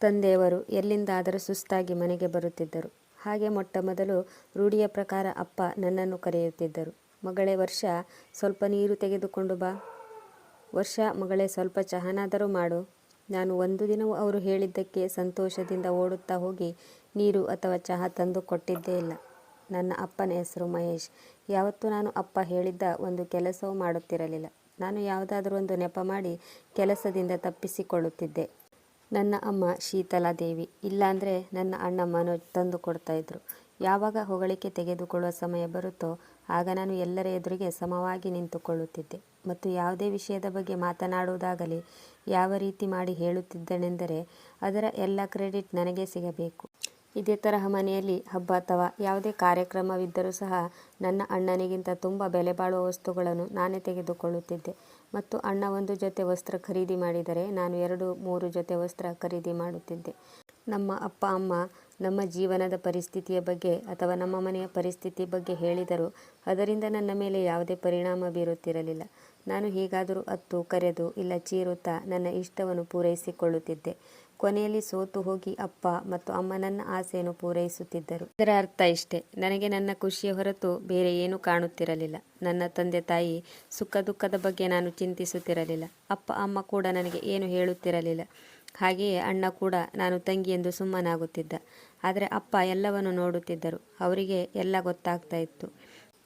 ತಂದೆಯವರು ಎಲ್ಲಿಂದಾದರೂ ಸುಸ್ತಾಗಿ ಮನೆಗೆ ಬರುತ್ತಿದ್ದರು. ಹಾಗೆ ಮೊಟ್ಟ ಮೊದಲು ರೂಢಿಯ ಪ್ರಕಾರ ಅಪ್ಪ ನನ್ನನ್ನು ಕರೆಯುತ್ತಿದ್ದರು. ಮಗಳೇ ವರ್ಷ, ಸ್ವಲ್ಪ ನೀರು ತೆಗೆದುಕೊಂಡು ಬಾ. ವರ್ಷ ಮಗಳೇ ಸ್ವಲ್ಪ ಚಹಾನಾದರೂ ಮಾಡು. ನಾನು ಒಂದು ದಿನವೂ ಅವರು ಹೇಳಿದ್ದಕ್ಕೆ ಸಂತೋಷದಿಂದ ಓಡುತ್ತಾ ಹೋಗಿ ನೀರು ಅಥವಾ ಚಹಾ ತಂದು ಕೊಟ್ಟಿದ್ದೇ ಇಲ್ಲ. ನನ್ನ ಅಪ್ಪನ ಹೆಸರು ಮಹೇಶ್. ಯಾವತ್ತೂ ನಾನು ಅಪ್ಪ ಹೇಳಿದ್ದ ಒಂದು ಕೆಲಸವೂ ಮಾಡುತ್ತಿರಲಿಲ್ಲ. ನಾನು ಯಾವುದಾದರೂ ಒಂದು ನೆಪ ಮಾಡಿ ಕೆಲಸದಿಂದ ತಪ್ಪಿಸಿಕೊಳ್ಳುತ್ತಿದ್ದೆ. ನನ್ನ ಅಮ್ಮ ಶೀತಲಾದೇವಿ, ಇಲ್ಲಾಂದರೆ ನನ್ನ ಅಣ್ಣ ಮನೋಜ್ ತಂದು ಕೊಡ್ತಾಯಿದ್ರು ಯಾವಾಗ ಹೊಗಳಿಕೆ ತೆಗೆದುಕೊಳ್ಳುವ ಸಮಯ ಬರುತ್ತೋ ಆಗ ನಾನು ಎಲ್ಲರ ಎದುರಿಗೆ ಸಮವಾಗಿ ನಿಂತುಕೊಳ್ಳುತ್ತಿದ್ದೆ. ಮತ್ತು ಯಾವುದೇ ವಿಷಯದ ಬಗ್ಗೆ ಮಾತನಾಡುವುದಾಗಲಿ ಯಾವ ರೀತಿ ಮಾಡಿ ಹೇಳುತ್ತಿದ್ದನೆಂದರೆ ಅದರ ಎಲ್ಲ ಕ್ರೆಡಿಟ್ ನನಗೆ ಸಿಗಬೇಕು. ಇದೇ ತರಹ ಮನೆಯಲ್ಲಿ ಹಬ್ಬ ಅಥವಾ ಯಾವುದೇ ಕಾರ್ಯಕ್ರಮವಿದ್ದರೂ ಸಹ ನನ್ನ ಅಣ್ಣನಿಗಿಂತ ತುಂಬ ಬೆಲೆಬಾಳುವ ವಸ್ತುಗಳನ್ನು ನಾನೇ ತೆಗೆದುಕೊಳ್ಳುತ್ತಿದ್ದೆ. ಮತ್ತು ಅಣ್ಣ ಒಂದು ಜೊತೆ ವಸ್ತ್ರ ಖರೀದಿ ಮಾಡಿದರೆ ನಾನು ಎರಡು, ಮೂರು ಜೊತೆ ವಸ್ತ್ರ ಖರೀದಿ ಮಾಡುತ್ತಿದ್ದೆ. ನಮ್ಮ ಅಪ್ಪ, ಅಮ್ಮ ನಮ್ಮ ಜೀವನದ ಪರಿಸ್ಥಿತಿಯ ಬಗ್ಗೆ ಅಥವಾ ನಮ್ಮ ಮನೆಯ ಪರಿಸ್ಥಿತಿ ಬಗ್ಗೆ ಹೇಳಿದರೂ ಅದರಿಂದ ನನ್ನ ಮೇಲೆ ಯಾವುದೇ ಪರಿಣಾಮ ಬೀರುತ್ತಿರಲಿಲ್ಲ. ನಾನು ಹೀಗಾದರೂ ಅತ್ತು, ಕರೆದು, ಇಲ್ಲ, ಚೀರುತ್ತಾ ನನ್ನ ಇಷ್ಟವನ್ನು ಪೂರೈಸಿಕೊಳ್ಳುತ್ತಿದ್ದೆ. ಕೊನೆಯಲ್ಲಿ ಸೋತು ಹೋಗಿ ಅಪ್ಪ ಮತ್ತು ಅಮ್ಮ ನನ್ನ ಆಸೆಯನ್ನು ಪೂರೈಸುತ್ತಿದ್ದರು. ಇದರ ಅರ್ಥ ಇಷ್ಟೇ, ನನಗೆ ನನ್ನ ಖುಷಿಯ ಹೊರತು ಬೇರೆ ಏನೂ ಕಾಣುತ್ತಿರಲಿಲ್ಲ. ನನ್ನ ತಂದೆ ತಾಯಿ ಸುಖ ದುಃಖದ ಬಗ್ಗೆ ನಾನು ಚಿಂತಿಸುತ್ತಿರಲಿಲ್ಲ. ಅಪ್ಪ ಅಮ್ಮ ಕೂಡ ನನಗೆ ಏನು ಹೇಳುತ್ತಿರಲಿಲ್ಲ. ಹಾಗೆಯೇ ಅಣ್ಣ ಕೂಡ ನಾನು ತಂಗಿ ಎಂದು ಸುಮ್ಮನಾಗುತ್ತಿದ್ದ. ಆದರೆ ಅಪ್ಪ ಎಲ್ಲವನ್ನು ನೋಡುತ್ತಿದ್ದರು. ಅವರಿಗೆ ಎಲ್ಲ ಗೊತ್ತಾಗ್ತಾ ಇತ್ತು.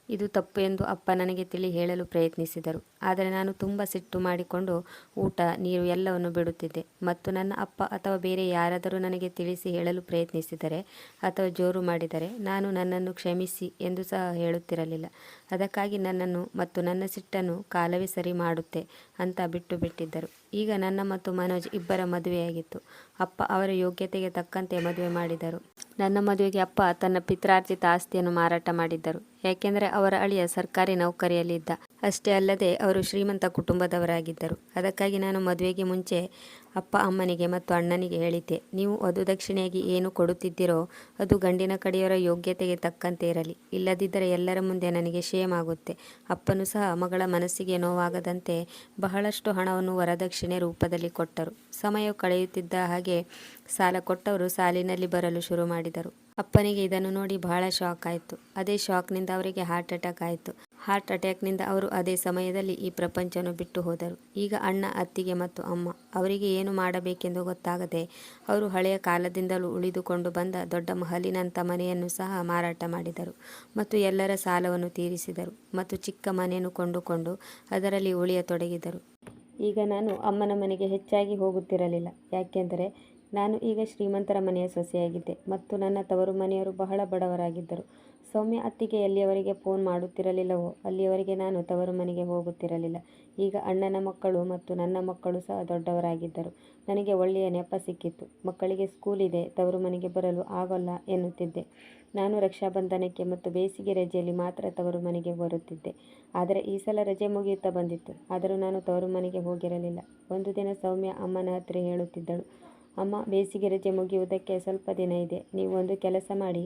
ಇದು ತಪ್ಪು ಎಂದು ಅಪ್ಪ ನನಗೆ ತಿಳಿ ಹೇಳಲು ಪ್ರಯತ್ನಿಸಿದರು. ಆದರೆ ನಾನು ತುಂಬ ಸಿಟ್ಟು ಮಾಡಿಕೊಂಡು ಊಟ, ನೀರು ಎಲ್ಲವನ್ನು ಬಿಡುತ್ತಿದ್ದೆ ಮತ್ತು ನನ್ನ ಅಪ್ಪ ಅಥವಾ ಬೇರೆ ಯಾರಾದರೂ ನನಗೆ ತಿಳಿಸಿ ಹೇಳಲು ಪ್ರಯತ್ನಿಸಿದರೆ ಅಥವಾ ಜೋರು ಮಾಡಿದರೆ ನಾನು ನನ್ನನ್ನು ಕ್ಷಮಿಸಿ ಎಂದು ಸಹ ಹೇಳುತ್ತಿರಲಿಲ್ಲ. ಅದಕ್ಕಾಗಿ ನನ್ನನ್ನು ಮತ್ತು ನನ್ನ ಸಿಟ್ಟನ್ನು ಕಾಲವೇ ಸರಿ ಮಾಡುತ್ತೆ ಅಂತ ಬಿಟ್ಟು ಬಿಟ್ಟಿದ್ದರು. ಈಗ ನನ್ನ ಮತ್ತು ಮನೋಜ್ ಇಬ್ಬರ ಮದುವೆಯಾಗಿತ್ತು. ಅಪ್ಪ ಅವರ ಯೋಗ್ಯತೆಗೆ ತಕ್ಕಂತೆ ಮದುವೆ ಮಾಡಿದರು. ನನ್ನ ಮದುವೆಗೆ ಅಪ್ಪ ತನ್ನ ಪಿತ್ರಾರ್ಜಿತ ಆಸ್ತಿಯನ್ನು ಮಾರಾಟ ಮಾಡಿದ್ದರು. ಯಾಕೆಂದರೆ ಅವರ ಅಳಿಯ ಸರ್ಕಾರಿ ನೌಕರಿಯಲ್ಲಿದ್ದ ಅಷ್ಟೇ ಅಲ್ಲದೆ ಅವರು ಶ್ರೀಮಂತ ಕುಟುಂಬದವರಾಗಿದ್ದರು. ಅದಕ್ಕಾಗಿ ನಾನು ಮದುವೆಗೆ ಮುಂಚೆ ಅಪ್ಪ ಅಮ್ಮನಿಗೆ ಮತ್ತು ಅಣ್ಣನಿಗೆ ಹೇಳಿದ್ದೆ, ನೀವು ವಧುದಕ್ಷಿಣೆಯಾಗಿ ಏನು ಕೊಡುತ್ತಿದ್ದೀರೋ ಅದು ಗಂಡಿನ ಕಡೆಯವರ ಯೋಗ್ಯತೆಗೆ ತಕ್ಕಂತೆ ಇರಲಿ. ಇಲ್ಲದಿದ್ದರೆ ಎಲ್ಲರ ಮುಂದೆ ನನಗೆ ಶೇಮ್ ಆಗುತ್ತೆ. ಅಪ್ಪನೂ ಸಹ ಮಗಳ ಮನಸ್ಸಿಗೆ ನೋವಾಗದಂತೆ ಬಹಳಷ್ಟು ಹಣವನ್ನು ವರದಕ್ಷಿಣೆ ರೂಪದಲ್ಲಿ ಕೊಟ್ಟರು. ಸಮಯ ಕಳೆಯುತ್ತಿದ್ದ ಹಾಗೆ ಸಾಲ ಕೊಟ್ಟವರು ಸಾಲಿನಲ್ಲಿ ಬರಲು ಶುರು ಮಾಡಿದರು. ಅಪ್ಪನಿಗೆ ಇದನ್ನು ನೋಡಿ ಬಹಳ ಶಾಕ್ ಆಯಿತು ಅದೇ ಶಾಕ್ನಿಂದ ಅವರಿಗೆ ಹಾರ್ಟ್ ಅಟ್ಯಾಕ್ ಆಯ್ತು. ಹಾರ್ಟ್ ಅಟ್ಯಾಕ್ನಿಂದ ಅವರು ಅದೇ ಸಮಯದಲ್ಲಿ ಈ ಪ್ರಪಂಚವನ್ನು ಬಿಟ್ಟು ಹೋದರು. ಈಗ ಅಣ್ಣ, ಅತ್ತಿಗೆ ಮತ್ತು ಅಮ್ಮ, ಅವರಿಗೆ ಏನು ಮಾಡಬೇಕೆಂದು ಗೊತ್ತಾಗದೆ ಅವರು ಹಳೆಯ ಕಾಲದಿಂದಲೂ ಉಳಿದುಕೊಂಡು ಬಂದ ದೊಡ್ಡ ಮಹಲಿನಂಥ ಮನೆಯನ್ನು ಸಹ ಮಾರಾಟ ಮಾಡಿದರು ಮತ್ತು ಎಲ್ಲರ ಸಾಲವನ್ನು ತೀರಿಸಿದರು ಮತ್ತು ಚಿಕ್ಕ ಮನೆಯನ್ನು ಕೊಂಡುಕೊಂಡು ಅದರಲ್ಲಿ ಉಳಿಯತೊಡಗಿದರು. ಈಗ ನಾನು ಅಮ್ಮನ ಮನೆಗೆ ಹೆಚ್ಚಾಗಿ ಹೋಗುತ್ತಿರಲಿಲ್ಲ. ಯಾಕೆಂದರೆ ನಾನು ಈಗ ಶ್ರೀಮಂತರ ಮನೆಯ ಸೊಸೆಯಾಗಿದ್ದೆ ಮತ್ತು ನನ್ನ ತವರು ಮನೆಯವರು ಬಹಳ ಬಡವರಾಗಿದ್ದರು. ಸೌಮ್ಯ ಅತ್ತಿಗೆ ಎಲ್ಲಿಯವರೆಗೆ ಫೋನ್ ಮಾಡುತ್ತಿರಲಿಲ್ಲವೋ ಅಲ್ಲಿಯವರೆಗೆ ನಾನು ತವರು ಮನೆಗೆ ಹೋಗುತ್ತಿರಲಿಲ್ಲ. ಈಗ ಅಣ್ಣನ ಮಕ್ಕಳು ಮತ್ತು ನನ್ನ ಮಕ್ಕಳು ಸಹ ದೊಡ್ಡವರಾಗಿದ್ದರು. ನನಗೆ ಒಳ್ಳೆಯ ನೆಪ ಸಿಕ್ಕಿತ್ತು. ಮಕ್ಕಳಿಗೆ ಸ್ಕೂಲ್ ಇದೆ, ತವರು ಮನೆಗೆ ಬರಲು ಆಗೋಲ್ಲ ಎನ್ನುತ್ತಿದ್ದೆ. ನಾನು ರಕ್ಷಾಬಂಧನಕ್ಕೆ ಮತ್ತು ಬೇಸಿಗೆ ರಜೆಯಲ್ಲಿ ಮಾತ್ರ ತವರು ಮನೆಗೆ ಬರುತ್ತಿದ್ದೆ. ಆದರೆ ಈ ಸಲ ರಜೆ ಮುಗಿಯುತ್ತಾ ಬಂದಿತ್ತು. ಆದರೂ ನಾನು ತವರು ಮನೆಗೆ ಹೋಗಿರಲಿಲ್ಲ. ಒಂದು ದಿನ ಸೌಮ್ಯ ಅಮ್ಮನ ಹತ್ತಿರ ಹೇಳುತ್ತಿದ್ದಳು, ಅಮ್ಮ ಬೇಸಿಗೆ ರಜೆ ಮುಗಿಯುವುದಕ್ಕೆ ಸ್ವಲ್ಪ ದಿನ ಇದೆ. ನೀವು ಒಂದು ಕೆಲಸ ಮಾಡಿ,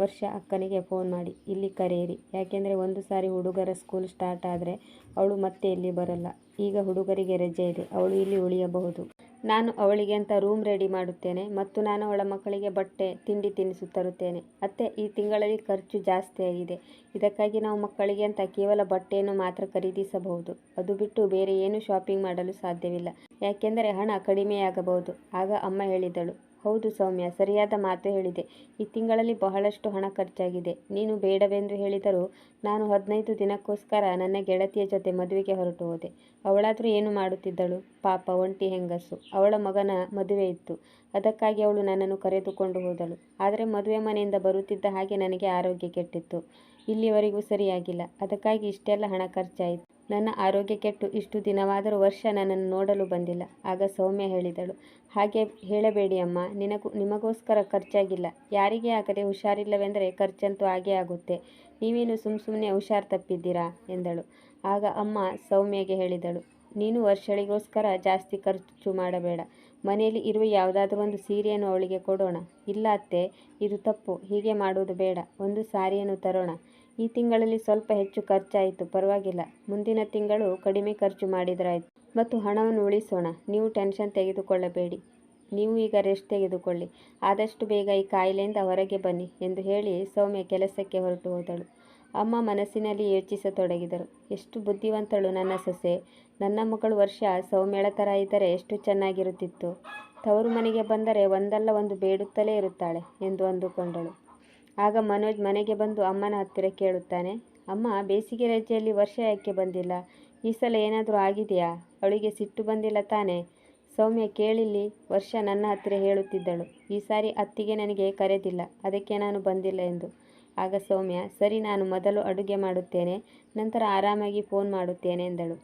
ವರ್ಷ ಅಕ್ಕನಿಗೆ ಫೋನ್ ಮಾಡಿ ಇಲ್ಲಿ ಕರೆಯಿರಿ. ಯಾಕೆಂದರೆ ಒಂದು ಸಾರಿ ಹುಡುಗರ ಸ್ಕೂಲ್ ಸ್ಟಾರ್ಟ್ ಆದರೆ ಅವಳು ಮತ್ತೆ ಇಲ್ಲಿ ಬರಲ್ಲ ಈಗ ಹುಡುಗರಿಗೆ ರಜೆ ಇದೆ, ಅವಳು ಇಲ್ಲಿ ಉಳಿಯಬಹುದು. ನಾನು ಅವಳಿಗೆ ಅಂತ ರೂಮ್ ರೆಡಿ ಮಾಡುತ್ತೇನೆ ಮತ್ತು ನಾನು ಅವಳ ಮಕ್ಕಳಿಗೆ ಬಟ್ಟೆ, ತಿಂಡಿ ತಿನಿಸು ತರುತ್ತೇನೆ. ಅತ್ತೆ, ಈ ತಿಂಗಳಲ್ಲಿ ಖರ್ಚು ಜಾಸ್ತಿ ಆಗಿದೆ ಇದಕ್ಕಾಗಿ ನಾವು ಮಕ್ಕಳಿಗೆ ಅಂತ ಕೇವಲ ಬಟ್ಟೆಯನ್ನು ಮಾತ್ರ ಖರೀದಿಸಬಹುದು. ಅದು ಬಿಟ್ಟು ಬೇರೆ ಏನು ಶಾಪಿಂಗ್ ಮಾಡಲು ಸಾಧ್ಯವಿಲ್ಲ. ಯಾಕೆಂದರೆ ಹಣ ಕಡಿಮೆಯಾಗಬಹುದು. ಆಗ ಅಮ್ಮ ಹೇಳಿದಳು, ಹೌದು ಸೌಮ್ಯ, ಸರಿಯಾದ ಮಾತು ಹೇಳಿದೆ. ಈ ತಿಂಗಳಲ್ಲಿ ಬಹಳಷ್ಟು ಹಣ ಖರ್ಚಾಗಿದೆ. ನೀನು ಬೇಡವೆಂದು ಹೇಳಿದರೂ ನಾನು ಹದಿನೈದು ದಿನಕ್ಕೋಸ್ಕರ ನನ್ನ ಗೆಳತಿಯ ಜೊತೆ ಮದುವೆಗೆ ಹೊರಟು ಹೋದೆ. ಅವಳಾದರೂ ಏನು ಮಾಡುತ್ತಿದ್ದಳು? ಪಾಪ ಒಂಟಿ ಹೆಂಗಸು. ಅವಳ ಮಗನ ಮದುವೆ ಇತ್ತು. ಅದಕ್ಕಾಗಿ ಅವಳು ನನ್ನನ್ನು ಕರೆದುಕೊಂಡು ಹೋದಳು. ಆದರೆ ಮದುವೆ ಮನೆಯಿಂದ ಬರುತ್ತಿದ್ದ ಹಾಗೆ ನನಗೆ ಆರೋಗ್ಯ ಕೆಟ್ಟಿತ್ತು. ಇಲ್ಲಿಯವರೆಗೂ ಸರಿಯಾಗಿಲ್ಲ. ಅದಕ್ಕಾಗಿ ಇಷ್ಟೆಲ್ಲ ಹಣ ಖರ್ಚಾಯಿತು. ನನ್ನ ಆರೋಗ್ಯ ಕೆಟ್ಟು ಇಷ್ಟು ದಿನವಾದರೂ ವರ್ಷ ನನ್ನನ್ನು ನೋಡಲು ಬಂದಿಲ್ಲ. ಆಗ ಸೌಮ್ಯ ಹೇಳಿದಳು, ಹಾಗೆ ಹೇಳಬೇಡಿ ಅಮ್ಮ, ನಿನಗೂ ನಿಮಗೋಸ್ಕರ ಖರ್ಚಾಗಿಲ್ಲ. ಯಾರಿಗೇ ಆಗದೆ ಹುಷಾರಿಲ್ಲವೆಂದರೆ ಖರ್ಚಂತೂ ಆಗೇ ಆಗುತ್ತೆ. ನೀವೇನು ಸುಮ್ ಸುಮ್ಮನೆ ಹುಷಾರ್ ತಪ್ಪಿದ್ದೀರಾ ಎಂದಳು. ಆಗ ಅಮ್ಮ ಸೌಮ್ಯಗೆ ಹೇಳಿದಳು, ನೀನು ವರ್ಷಳಿಗೋಸ್ಕರ ಜಾಸ್ತಿ ಖರ್ಚು ಮಾಡಬೇಡ. ಮನೆಯಲ್ಲಿ ಇರುವ ಯಾವುದಾದ್ರೂ ಒಂದು ಸೀರೆಯನ್ನು ಅವಳಿಗೆ ಕೊಡೋಣ. ಇಲ್ಲ ಅತ್ತೆ, ಇದು ತಪ್ಪು, ಹೀಗೆ ಮಾಡುವುದು ಬೇಡ. ಒಂದು ಸಾರಿಯನ್ನು ತರೋಣ. ಈ ತಿಂಗಳಲ್ಲಿ ಸ್ವಲ್ಪ ಹೆಚ್ಚು ಖರ್ಚಾಯಿತು, ಪರವಾಗಿಲ್ಲ. ಮುಂದಿನ ತಿಂಗಳು ಕಡಿಮೆ ಖರ್ಚು ಮಾಡಿದ್ರಾಯ್ತು. ಮತ್ತು ಹಣವನ್ನು ಉಳಿಸೋಣ. ನೀವು ಟೆನ್ಷನ್ ತೆಗೆದುಕೊಳ್ಳಬೇಡಿ. ನೀವು ಈಗ ರೆಸ್ಟ್ ತೆಗೆದುಕೊಳ್ಳಿ. ಆದಷ್ಟು ಬೇಗ ಈ ಕಾಯಿಲೆಯಿಂದ ಹೊರಗೆ ಬನ್ನಿ ಎಂದು ಹೇಳಿ ಸೌಮ್ಯ ಕೆಲಸಕ್ಕೆ ಹೊರಟು ಹೋದಳು. ಅಮ್ಮ ಮನಸ್ಸಿನಲ್ಲಿ ಯೋಚಿಸತೊಡಗಿದರು. ಎಷ್ಟು ಬುದ್ಧಿವಂತಳು ನನ್ನ ಸೊಸೆ. ನನ್ನ ಮಗಳು ವರ್ಷ ಸೌಮ್ಯಳ ಥರ ಇದ್ದರೆ ಎಷ್ಟು ಚೆನ್ನಾಗಿರುತ್ತಿತ್ತು. ತವರು ಮನೆಗೆ ಬಂದರೆ ಒಂದಲ್ಲ ಒಂದು ಬೇಡುತ್ತಲೇ ಇರುತ್ತಾಳೆ ಎಂದು ಅಂದುಕೊಂಡಳು. ಆಗ ಮನೋಜ್ ಮನೆಗೆ ಬಂದು ಅಮ್ಮನ ಹತ್ತಿರ ಕೇಳುತ್ತಾನೆ, ಅಮ್ಮ, ಬೇಸಿಗೆ ರಜೆಯಲ್ಲಿ ವರ್ಷ ಯಾಕೆ ಬಂದಿಲ್ಲ? ಈ ಸಲ ಏನಾದರೂ ಆಗಿದೆಯಾ? ಅವಳಿಗೆ ಸಿಟ್ಟು ಬಂದಿಲ್ಲ ತಾನೆ? ಸೌಮ್ಯ, ಕೇಳಿಲ್ಲಿ, ವರ್ಷ ನನ್ನ ಹತ್ತಿರ ಹೇಳುತ್ತಿದ್ದಳು. ಈ ಸಾರಿ ಅತ್ತಿಗೆ ನನಗೆ ಕರೆದಿಲ್ಲ, ಅದಕ್ಕೆ ನಾನು ಬಂದಿಲ್ಲ ಎಂದು. ಆಗ ಸೌಮ್ಯ, ಸರಿ, ನಾನು ಮೊದಲು ಅಡುಗೆ ಮಾಡುತ್ತೇನೆ, ನಂತರ ಆರಾಮಾಗಿ ಫೋನ್ ಮಾಡುತ್ತೇನೆ, ಎಂದಳು.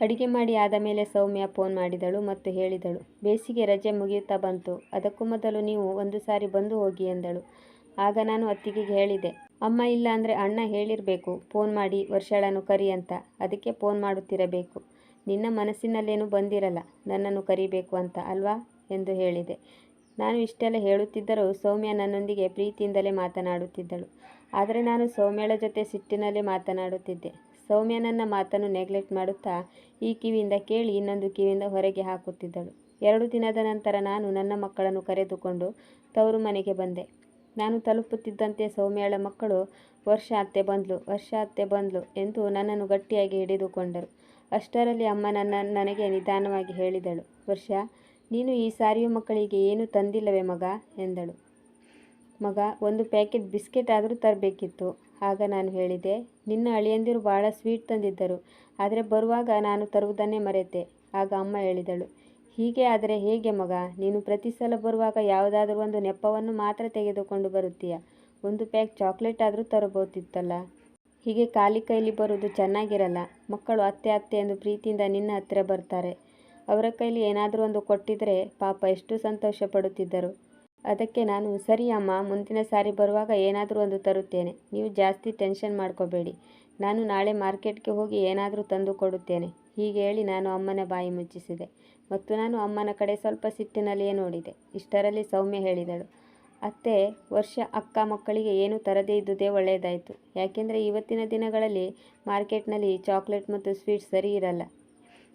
ಅಡುಗೆ ಮಾಡಿ ಆದ ಮೇಲೆ ಸೌಮ್ಯ ಫೋನ್ ಮಾಡಿದಳು ಮತ್ತು ಹೇಳಿದಳು, ಬೇಸಿಗೆ ರಜೆ ಮುಗಿಯುತ್ತಾ ಬಂತು, ಅದಕ್ಕೂ ಮೊದಲು ನೀವು ಒಂದು ಸಾರಿ ಬಂದು ಹೋಗಿ, ಎಂದಳು. ಆಗ ನಾನು ಅತ್ತಿಗೆಗೆ ಹೇಳಿದೆ, ಅಮ್ಮ ಇಲ್ಲ ಅಂದರೆ ಅಣ್ಣ ಹೇಳಿರಬೇಕು, ಫೋನ್ ಮಾಡಿ ವರ್ಷಾಳನ್ನು ಕರಿ ಅಂತ. ಅದಕ್ಕೆ ಫೋನ್ ಮಾಡುತ್ತಿರಬೇಕು. ನಿನ್ನ ಮನಸ್ಸಿನಲ್ಲೇನು ಬಂದಿರಲ್ಲ, ನನ್ನನ್ನು ಕರಿಬೇಕು ಅಂತ, ಅಲ್ವಾ? ಎಂದು ಹೇಳಿದೆ. ನಾನು ಇಷ್ಟೆಲ್ಲ ಹೇಳುತ್ತಿದ್ದರೂ ಸೌಮ್ಯ ನನ್ನೊಂದಿಗೆ ಪ್ರೀತಿಯಿಂದಲೇ ಮಾತನಾಡುತ್ತಿದ್ದಳು. ಆದರೆ ನಾನು ಸೌಮ್ಯಳ ಜೊತೆ ಸಿಟ್ಟಿನಲ್ಲಿ ಮಾತನಾಡುತ್ತಿದ್ದೆ. ಸೌಮ್ಯ ನನ್ನ ಮಾತನ್ನು ನೆಗ್ಲೆಕ್ಟ್ ಮಾಡುತ್ತಾ ಈ ಕಿವಿಯಿಂದ ಕೇಳಿ ಇನ್ನೊಂದು ಕಿವಿಯಿಂದ ಹೊರಗೆ ಹಾಕುತ್ತಿದ್ದಳು. ಎರಡು ದಿನದ ನಂತರ ನಾನು ನನ್ನ ಮಕ್ಕಳನ್ನು ಕರೆದುಕೊಂಡು ತವರು ಮನೆಗೆ ಬಂದೆ. ನಾನು ತಲುಪುತ್ತಿದ್ದಂತೆ ಸೌಮ್ಯಳ ಮಕ್ಕಳು ವರ್ಷ ಅತ್ತೆ ಬಂದ್ಲು, ವರ್ಷ ಅತ್ತೆ ಬಂದ್ಲು ಎಂದು ನನ್ನನ್ನು ಗಟ್ಟಿಯಾಗಿ ಹಿಡಿದುಕೊಂಡರು. ಅಷ್ಟರಲ್ಲಿ ಅಮ್ಮ ನನ್ನ, ನನಗೆ ನಿಧಾನವಾಗಿ ಹೇಳಿದಳು, ವರ್ಷ, ನೀನು ಈ ಸಾರಿಯು ಮಕ್ಕಳಿಗೆ ಏನು ತಂದಿಲ್ಲವೇ ಮಗ? ಎಂದಳು. ಮಗ, ಒಂದು ಪ್ಯಾಕೆಟ್ ಬಿಸ್ಕೆಟ್ ಆದರೂ ತರಬೇಕಿತ್ತು. ಆಗ ನಾನು ಹೇಳಿದೆ, ನಿನ್ನ ಅಳಿಯಂದಿರು ಭಾಳ ಸ್ವೀಟ್ ತಂದಿದ್ದರು, ಆದರೆ ಬರುವಾಗ ನಾನು ತರುವುದನ್ನೇ ಮರೆತೆ. ಆಗ ಅಮ್ಮ ಹೇಳಿದಳು ಹೀಗೆ ಆದರೆ ಹೇಗೆ ಮಗ? ನೀನು ಪ್ರತಿ ಸಲ ಬರುವಾಗ ಯಾವುದಾದ್ರೂ ಒಂದು ನೆಪವನ್ನು ಮಾತ್ರ ತೆಗೆದುಕೊಂಡು ಬರುತ್ತೀಯ? ಒಂದು ಪ್ಯಾಕ್ ಚಾಕ್ಲೇಟ್ ಆದರೂ ತರಬಹುದಿತ್ತಲ್ಲ ಹೀಗೆ ಖಾಲಿ ಕೈಲಿ ಬರುವುದು ಚೆನ್ನಾಗಿರಲ್ಲ. ಮಕ್ಕಳು ಅತ್ತೆ ಅತ್ತೆ ಎಂದು ಪ್ರೀತಿಯಿಂದ ನಿನ್ನ ಹತ್ತಿರ ಬರ್ತಾರೆ. ಅವರ ಕೈಲಿ ಏನಾದರೂ ಒಂದು ಕೊಟ್ಟಿದ್ರೆ ಪಾಪ ಎಷ್ಟು ಸಂತೋಷ ಪಡುತ್ತಿದ್ದರು. ಅದಕ್ಕೆ ನಾನು, ಸರಿ ಅಮ್ಮ, ಮುಂದಿನ ಸಾರಿ ಬರುವಾಗ ಏನಾದರೂ ಒಂದು ತರುತ್ತೇನೆ. ನೀವು ಜಾಸ್ತಿ ಟೆನ್ಷನ್ ಮಾಡ್ಕೋಬೇಡಿ. ನಾನು ನಾಳೆ ಮಾರ್ಕೆಟ್ಗೆ ಹೋಗಿ ಏನಾದರೂ ತಂದು ಕೊಡುತ್ತೇನೆ. ಹೀಗೆ ಹೇಳಿ ನಾನು ಅಮ್ಮನ ಬಾಯಿ ಮುಚ್ಚಿಸಿದೆ. ಮತ್ತು ನಾನು ಅಮ್ಮನ ಕಡೆ ಸ್ವಲ್ಪ ಸಿಟ್ಟಿನಲ್ಲಿಯೇ ನೋಡಿದೆ. ಇಷ್ಟರಲ್ಲಿ ಸೌಮ್ಯ ಹೇಳಿದಳು, ಅತ್ತೆ, ವರ್ಷ ಅಕ್ಕ ಮಕ್ಕಳಿಗೆ ಏನು ತರದೇ ಇದ್ದುದೇ ಒಳ್ಳೆಯದಾಯಿತು. ಯಾಕೆಂದರೆ ಇವತ್ತಿನ ದಿನಗಳಲ್ಲಿ ಮಾರ್ಕೆಟ್ನಲ್ಲಿ ಚಾಕ್ಲೇಟ್ ಮತ್ತು ಸ್ವೀಟ್ ಸರಿ ಇರಲ್ಲ.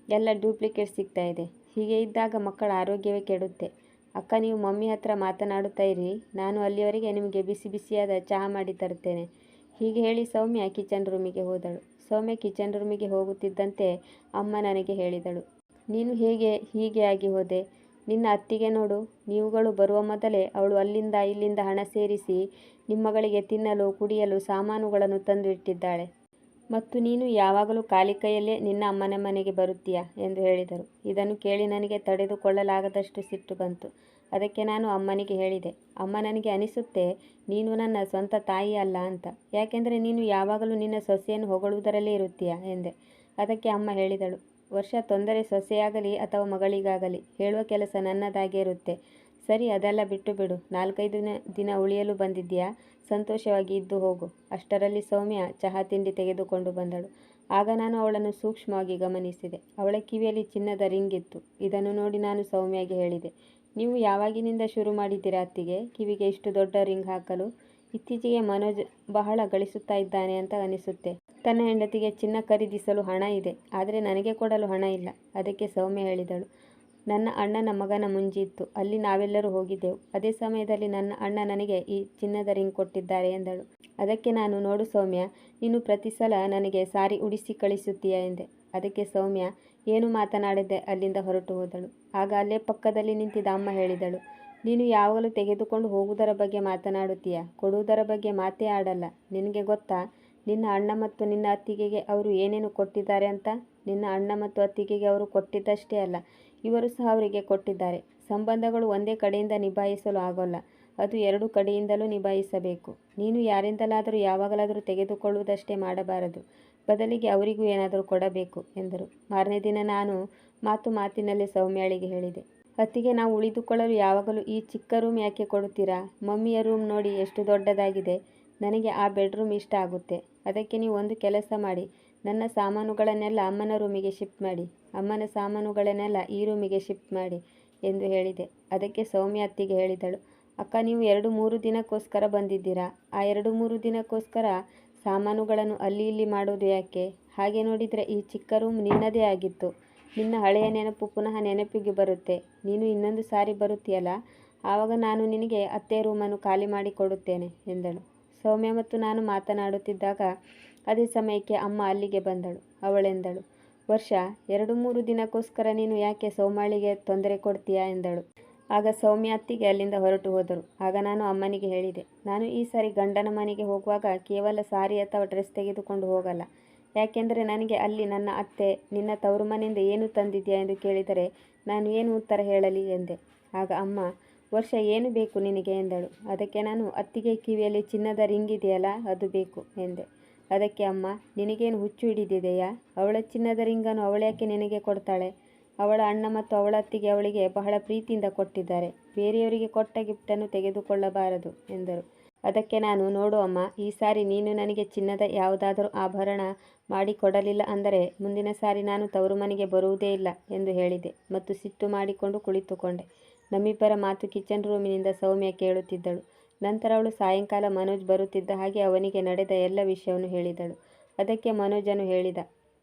ಎಲ್ಲ ಡೂಪ್ಲಿಕೇಟ್ ಸಿಗ್ತಾ ಇದೆ. ಹೀಗೆ ಇದ್ದಾಗ ಮಕ್ಕಳ ಆರೋಗ್ಯವೇ ಕೆಡುತ್ತೆ. ಅಕ್ಕ, ನೀವು ಮಮ್ಮಿ ಹತ್ರ ಮಾತನಾಡುತ್ತಾ ಇರಿ. ನಾನು ಅಲ್ಲಿಯವರೆಗೆ ನಿಮಗೆ ಬಿಸಿ ಬಿಸಿಯಾದ ಚಹಾ ಮಾಡಿ ತರುತ್ತೇನೆ. ಹೀಗೆ ಹೇಳಿ ಸೌಮ್ಯ ಕಿಚನ್ ರೂಮಿಗೆ ಹೋದಳು. ಸೌಮ್ಯ ಕಿಚನ್ ರೂಮಿಗೆ ಹೋಗುತ್ತಿದ್ದಂತೆ ಅಮ್ಮ ನನಗೆ ಹೇಳಿದಳು, ನೀನು ಹೇಗೆ, ಹೀಗೆ ಆಗಿ ಹೋದೆ? ನಿನ್ನ ಅತ್ತಿಗೆ ನೋಡು, ನೀವುಗಳು ಬರುವ ಮೊದಲೇ ಅವಳು ಅಲ್ಲಿಂದ ಇಲ್ಲಿಂದ ಹಣ ಸೇರಿಸಿ ನಿಮ್ಮಗಳಿಗೆ ತಿನ್ನಲು, ಕುಡಿಯಲು ಸಾಮಾನುಗಳನ್ನು ತಂದು ಇಟ್ಟಿದ್ದಾಳೆ. ಮತ್ತು ನೀನು ಯಾವಾಗಲೂ ಖಾಲಿ ಕೈಯಲ್ಲೇ ನಿನ್ನ ಅಮ್ಮನ ಮನೆಗೆ ಬರುತ್ತೀಯಾ? ಎಂದು ಹೇಳಿದರು. ಇದನ್ನು ಕೇಳಿ ನನಗೆ ತಡೆದುಕೊಳ್ಳಲಾಗದಷ್ಟು ಸಿಟ್ಟು ಬಂತು. ಅದಕ್ಕೆ ನಾನು ಅಮ್ಮನಿಗೆ ಹೇಳಿದೆ, ಅಮ್ಮ ನನಗೆ ಅನಿಸುತ್ತೆ, ನೀನು ನನ್ನ ಸ್ವಂತ ತಾಯಿ ಅಲ್ಲ ಅಂತ. ಯಾಕೆಂದರೆ ನೀನು ಯಾವಾಗಲೂ ನಿನ್ನ ಸೊಸೆಯನ್ನು ಹೊಗಳುವುದರಲ್ಲೇ ಇರುತ್ತೀಯ? ಎಂದೆ. ಅದಕ್ಕೆ ಅಮ್ಮ ಹೇಳಿದಳು, ವರ್ಷ ತೊಂದರೆ ಸೊಸೆಯಾಗಲಿ ಅಥವಾ ಮಗಳಿಗಾಗಲಿ, ಹೇಳುವ ಕೆಲಸ ನನ್ನದಾಗೇ ಇರುತ್ತೆ. ಸರಿ, ಅದೆಲ್ಲ ಬಿಟ್ಟು ಬಿಡು. ನಾಲ್ಕೈದು ದಿನ ಉಳಿಯಲು ಬಂದಿದ್ದೀಯಾ? ಸಂತೋಷವಾಗಿ ಇದ್ದು ಹೋಗು. ಅಷ್ಟರಲ್ಲಿ ಸೌಮ್ಯ ಚಹಾ ತಿಂಡಿ ತೆಗೆದುಕೊಂಡು ಬಂದಳು. ಆಗ ನಾನು ಅವಳನ್ನು ಸೂಕ್ಷ್ಮವಾಗಿ ಗಮನಿಸಿದೆ. ಅವಳ ಕಿವಿಯಲ್ಲಿ ಚಿನ್ನದ ರಿಂಗ್ ಇತ್ತು. ಇದನ್ನು ನೋಡಿ ನಾನು ಸೌಮ್ಯಾಗೆ ಹೇಳಿದೆ, ನೀವು ಯಾವಾಗಿನಿಂದ ಶುರು ಮಾಡಿದ್ದೀರಾ ಅತ್ತಿಗೆ? ಕಿವಿಗೆ ಇಷ್ಟು ದೊಡ್ಡ ರಿಂಗ್ ಹಾಕಲು? ಇತ್ತೀಚೆಗೆ ಮನೋಜ್ ಬಹಳ ಗಳಿಸುತ್ತಾ ಇದ್ದಾನೆ ಅಂತ ಅನಿಸುತ್ತೆ. ತನ್ನ ಹೆಂಡತಿಗೆ ಚಿನ್ನ ಖರೀದಿಸಲು ಹಣ ಇದೆ. ಆದರೆ ನನಗೆ ಕೊಡಲು ಹಣ ಇಲ್ಲ. ಅದಕ್ಕೆ ಸೌಮ್ಯ ಹೇಳಿದಳು ನನ್ನ ಅಣ್ಣನ ಮಗನ ಮುಂಜಿ ಇತ್ತು ಅಲ್ಲಿ ನಾವೆಲ್ಲರೂ ಹೋಗಿದ್ದೆವು. ಅದೇ ಸಮಯದಲ್ಲಿ ನನ್ನ ಅಣ್ಣ ನನಗೆ ಈ ಚಿನ್ನದ ರಿಂಗ್ ಕೊಟ್ಟಿದ್ದಾರೆ ಎಂದಳು. ಅದಕ್ಕೆ ನಾನು, ನೋಡು ಸೌಮ್ಯ, ನೀನು ಪ್ರತಿ ಸಲ ನನಗೆ ಸಾರಿ ಉಡಿಸಿ ಕಳಿಸುತ್ತೀಯ? ಎಂದೆ. ಅದಕ್ಕೆ ಸೌಮ್ಯ, ಏನು ಮಾತನಾಡದೆ ಅಲ್ಲಿಂದ ಹೊರಟು ಹೋದಳು. ಆಗ ಅಲ್ಲೇ ಪಕ್ಕದಲ್ಲಿ ನಿಂತಿದ್ದ ಅಮ್ಮ ಹೇಳಿದಳು, ನೀನು ಯಾವಾಗಲೂ ತೆಗೆದುಕೊಂಡು ಹೋಗುವುದರ ಬಗ್ಗೆ ಮಾತನಾಡುತ್ತೀಯ? ಕೊಡುವುದರ ಬಗ್ಗೆ ಮಾತೇ ಆಡಲ್ಲ. ನಿನಗೆ ಗೊತ್ತಾ? ನಿನ್ನ ಅಣ್ಣ ಮತ್ತು ನಿನ್ನ ಅತ್ತಿಗೆಗೆ ಅವರು ಏನೇನು ಕೊಟ್ಟಿದ್ದಾರೆ ಅಂತ? ನಿನ್ನ ಅಣ್ಣ ಮತ್ತು ಅತ್ತಿಗೆಗೆ ಅವರು ಕೊಟ್ಟಿದ್ದಷ್ಟೇ ಅಲ್ಲ. ಇವರು ಸಹ ಅವರಿಗೆ ಕೊಟ್ಟಿದ್ದಾರೆ. ಸಂಬಂಧಗಳು ಒಂದೇ ಕಡೆಯಿಂದ ನಿಭಾಯಿಸಲು ಆಗೋಲ್ಲ. ಅದು ಎರಡು ಕಡೆಯಿಂದಲೂ ನಿಭಾಯಿಸಬೇಕು. ನೀನು ಯಾರಿಂದಲಾದರೂ ಯಾವಾಗಲಾದರೂ ತೆಗೆದುಕೊಳ್ಳುವುದಷ್ಟೇ ಮಾಡಬಾರದು. ಬದಲಿಗೆ ಅವರಿಗೂ ಏನಾದರೂ ಕೊಡಬೇಕು ಎಂದರು. ಮಾರನೇ ದಿನ ನಾನು ಮಾತು ಮಾತಿನಲ್ಲಿ ಸೌಮ್ಯಾಳಿಗೆ ಹೇಳಿದೆ. ಅತ್ತಿಗೆ ನಾವು ಉಳಿದುಕೊಳ್ಳಲು ಯಾವಾಗಲೂ ಈ ಚಿಕ್ಕ ರೂಮ್ ಯಾಕೆ ಕೊಡುತ್ತೀರಾ? ಮಮ್ಮಿಯ ರೂಮ್ ನೋಡಿ ಎಷ್ಟು ದೊಡ್ಡದಾಗಿದೆ. ನನಗೆ ಆ ಬೆಡ್ರೂಮ್ ಇಷ್ಟ ಆಗುತ್ತೆ. ಅದಕ್ಕೆ ನೀವು ಒಂದು ಕೆಲಸ ಮಾಡಿ. ನನ್ನ ಸಾಮಾನುಗಳನ್ನೆಲ್ಲ ಅಮ್ಮನ ರೂಮಿಗೆ ಶಿಫ್ಟ್ ಮಾಡಿ. ಅಮ್ಮನ ಸಾಮಾನುಗಳನ್ನೆಲ್ಲ ಈ ರೂಮಿಗೆ ಶಿಫ್ಟ್ ಮಾಡಿ ಎಂದು ಹೇಳಿದೆ. ಅದಕ್ಕೆ ಸೌಮ್ಯ ಅತ್ತಿಗೆ ಹೇಳಿದಳು, ಅಕ್ಕ, ನೀವು ಎರಡು ಮೂರು ದಿನಕ್ಕೋಸ್ಕರ ಬಂದಿದ್ದೀರಾ? ಆ ಎರಡು ಮೂರು ದಿನಕ್ಕೋಸ್ಕರ ಸಾಮಾನುಗಳನ್ನು ಅಲ್ಲಿ ಇಲ್ಲಿ ಮಾಡೋದು ಯಾಕೆ? ಹಾಗೆ ನೋಡಿದರೆ ಈ ಚಿಕ್ಕ ರೂಮ್ ನಿನ್ನದೇ ಆಗಿತ್ತು. ನಿನ್ನ ಹಳೆಯ ನೆನಪು ಪುನಃ ನೆನಪಿಗೆ ಬರುತ್ತೆ. ನೀನು ಇನ್ನೊಂದು ಸಾರಿ ಬರುತ್ತೀಯಲ್ಲ? ಆವಾಗ ನಾನು ನಿನಗೆ ಅತ್ತೆ ರೂಮನ್ನು ಖಾಲಿ ಮಾಡಿಕೊಡುತ್ತೇನೆ ಎಂದಳು. ಸೌಮ್ಯ ಮತ್ತು ನಾನು ಮಾತನಾಡುತ್ತಿದ್ದಾಗ ಅದೇ ಸಮಯಕ್ಕೆ ಅಮ್ಮ ಅಲ್ಲಿಗೆ ಬಂದಳು. ಅವಳೆಂದಳು ವರ್ಷ, ಎರಡು ಮೂರು ದಿನಕ್ಕೋಸ್ಕರ ನೀನು ಯಾಕೆ ಸೌಮಾಳಿಗೆ ತೊಂದರೆ ಕೊಡ್ತೀಯಾ ಎಂದಳು. ಆಗ ಸೌಮ್ಯ ಅತ್ತಿಗೆ ಅಲ್ಲಿಂದ ಹೊರಟು ಹೋದರು. ಆಗ ನಾನು ಅಮ್ಮನಿಗೆ ಹೇಳಿದೆ, ನಾನು ಈ ಸಾರಿ ಗಂಡನ ಮನೆಗೆ ಹೋಗುವಾಗ ಕೇವಲ ಸಾರಿ ಅಥವಾ ಡ್ರೆಸ್ ತೆಗೆದುಕೊಂಡು ಹೋಗಲ್ಲ. ಯಾಕೆಂದರೆ ನನಗೆ ಅಲ್ಲಿ ನನ್ನ ಅತ್ತೆ, ನಿನ್ನ ತವರು ಮನೆಯಿಂದ ಏನು ತಂದಿದ್ಯಾ ಎಂದು ಕೇಳಿದರೆ ನಾನು ಏನು ಉತ್ತರ ಹೇಳಲಿ ಎಂದೆ. ಆಗ ಅಮ್ಮ, ವರ್ಷ ಏನು ಬೇಕು ನಿನಗೆ? ಎಂದಳು. ಅದಕ್ಕೆ ನಾನು ಅತ್ತಿಗೆ ಕಿವಿಯಲ್ಲಿ ಚಿನ್ನದ ರಿಂಗ್ ಇದೆಯಲ್ಲ, ಅದು ಬೇಕು, ಎಂದೆ. ಅದಕ್ಕೆ ಅಮ್ಮ, ನಿನಗೇನು ಹುಚ್ಚು ಹಿಡಿದಿದೆಯಾ? ಅವಳ ಚಿನ್ನದ ರಿಂಗನ್ನು ಅವಳ್ಯಾಕೆ ನಿನಗೆ ಕೊಡ್ತಾಳೆ? ಅವಳ ಅಣ್ಣ ಮತ್ತು ಅವಳ ಅತ್ತಿಗೆ ಅವಳಿಗೆ ಬಹಳ ಪ್ರೀತಿಯಿಂದ ಕೊಟ್ಟಿದ್ದಾರೆ. ಬೇರೆಯವರಿಗೆ ಕೊಟ್ಟ ಗಿಫ್ಟನ್ನು ತೆಗೆದುಕೊಳ್ಳಬಾರದು ಎಂದರು. ಅದಕ್ಕೆ ನಾನು, ನೋಡು ಅಮ್ಮ, ಈ ಸಾರಿ ನೀನು ನನಗೆ ಚಿನ್ನದ ಯಾವುದಾದರೂ ಆಭರಣ ಮಾಡಿಕೊಡಲಿಲ್ಲ ಅಂದರೆ ಮುಂದಿನ ಸಾರಿ ನಾನು ತವರು ಮನೆಗೆ ಬರುವುದೇ ಇಲ್ಲ ಎಂದು ಹೇಳಿದೆ ಮತ್ತು ಸಿಟ್ಟು ಮಾಡಿಕೊಂಡು ಕುಳಿತುಕೊಂಡೆ. ನಮ್ಮಿಬ್ಬರ ಮಾತು ಕಿಚನ್ ರೂಮಿನಿಂದ ಸೌಮ್ಯ ಕೇಳುತ್ತಿದ್ದಳು. ನಂತರ ಅವಳು ಸಾಯಂಕಾಲ ಮನೋಜ್ ಬರುತ್ತಿದ್ದ ಹಾಗೆ ಅವನಿಗೆ ನಡೆದ ಎಲ್ಲ ವಿಷಯವನ್ನು ಹೇಳಿದಳು. ಅದಕ್ಕೆ ಮನೋಜನು ಹೇಳಿದ,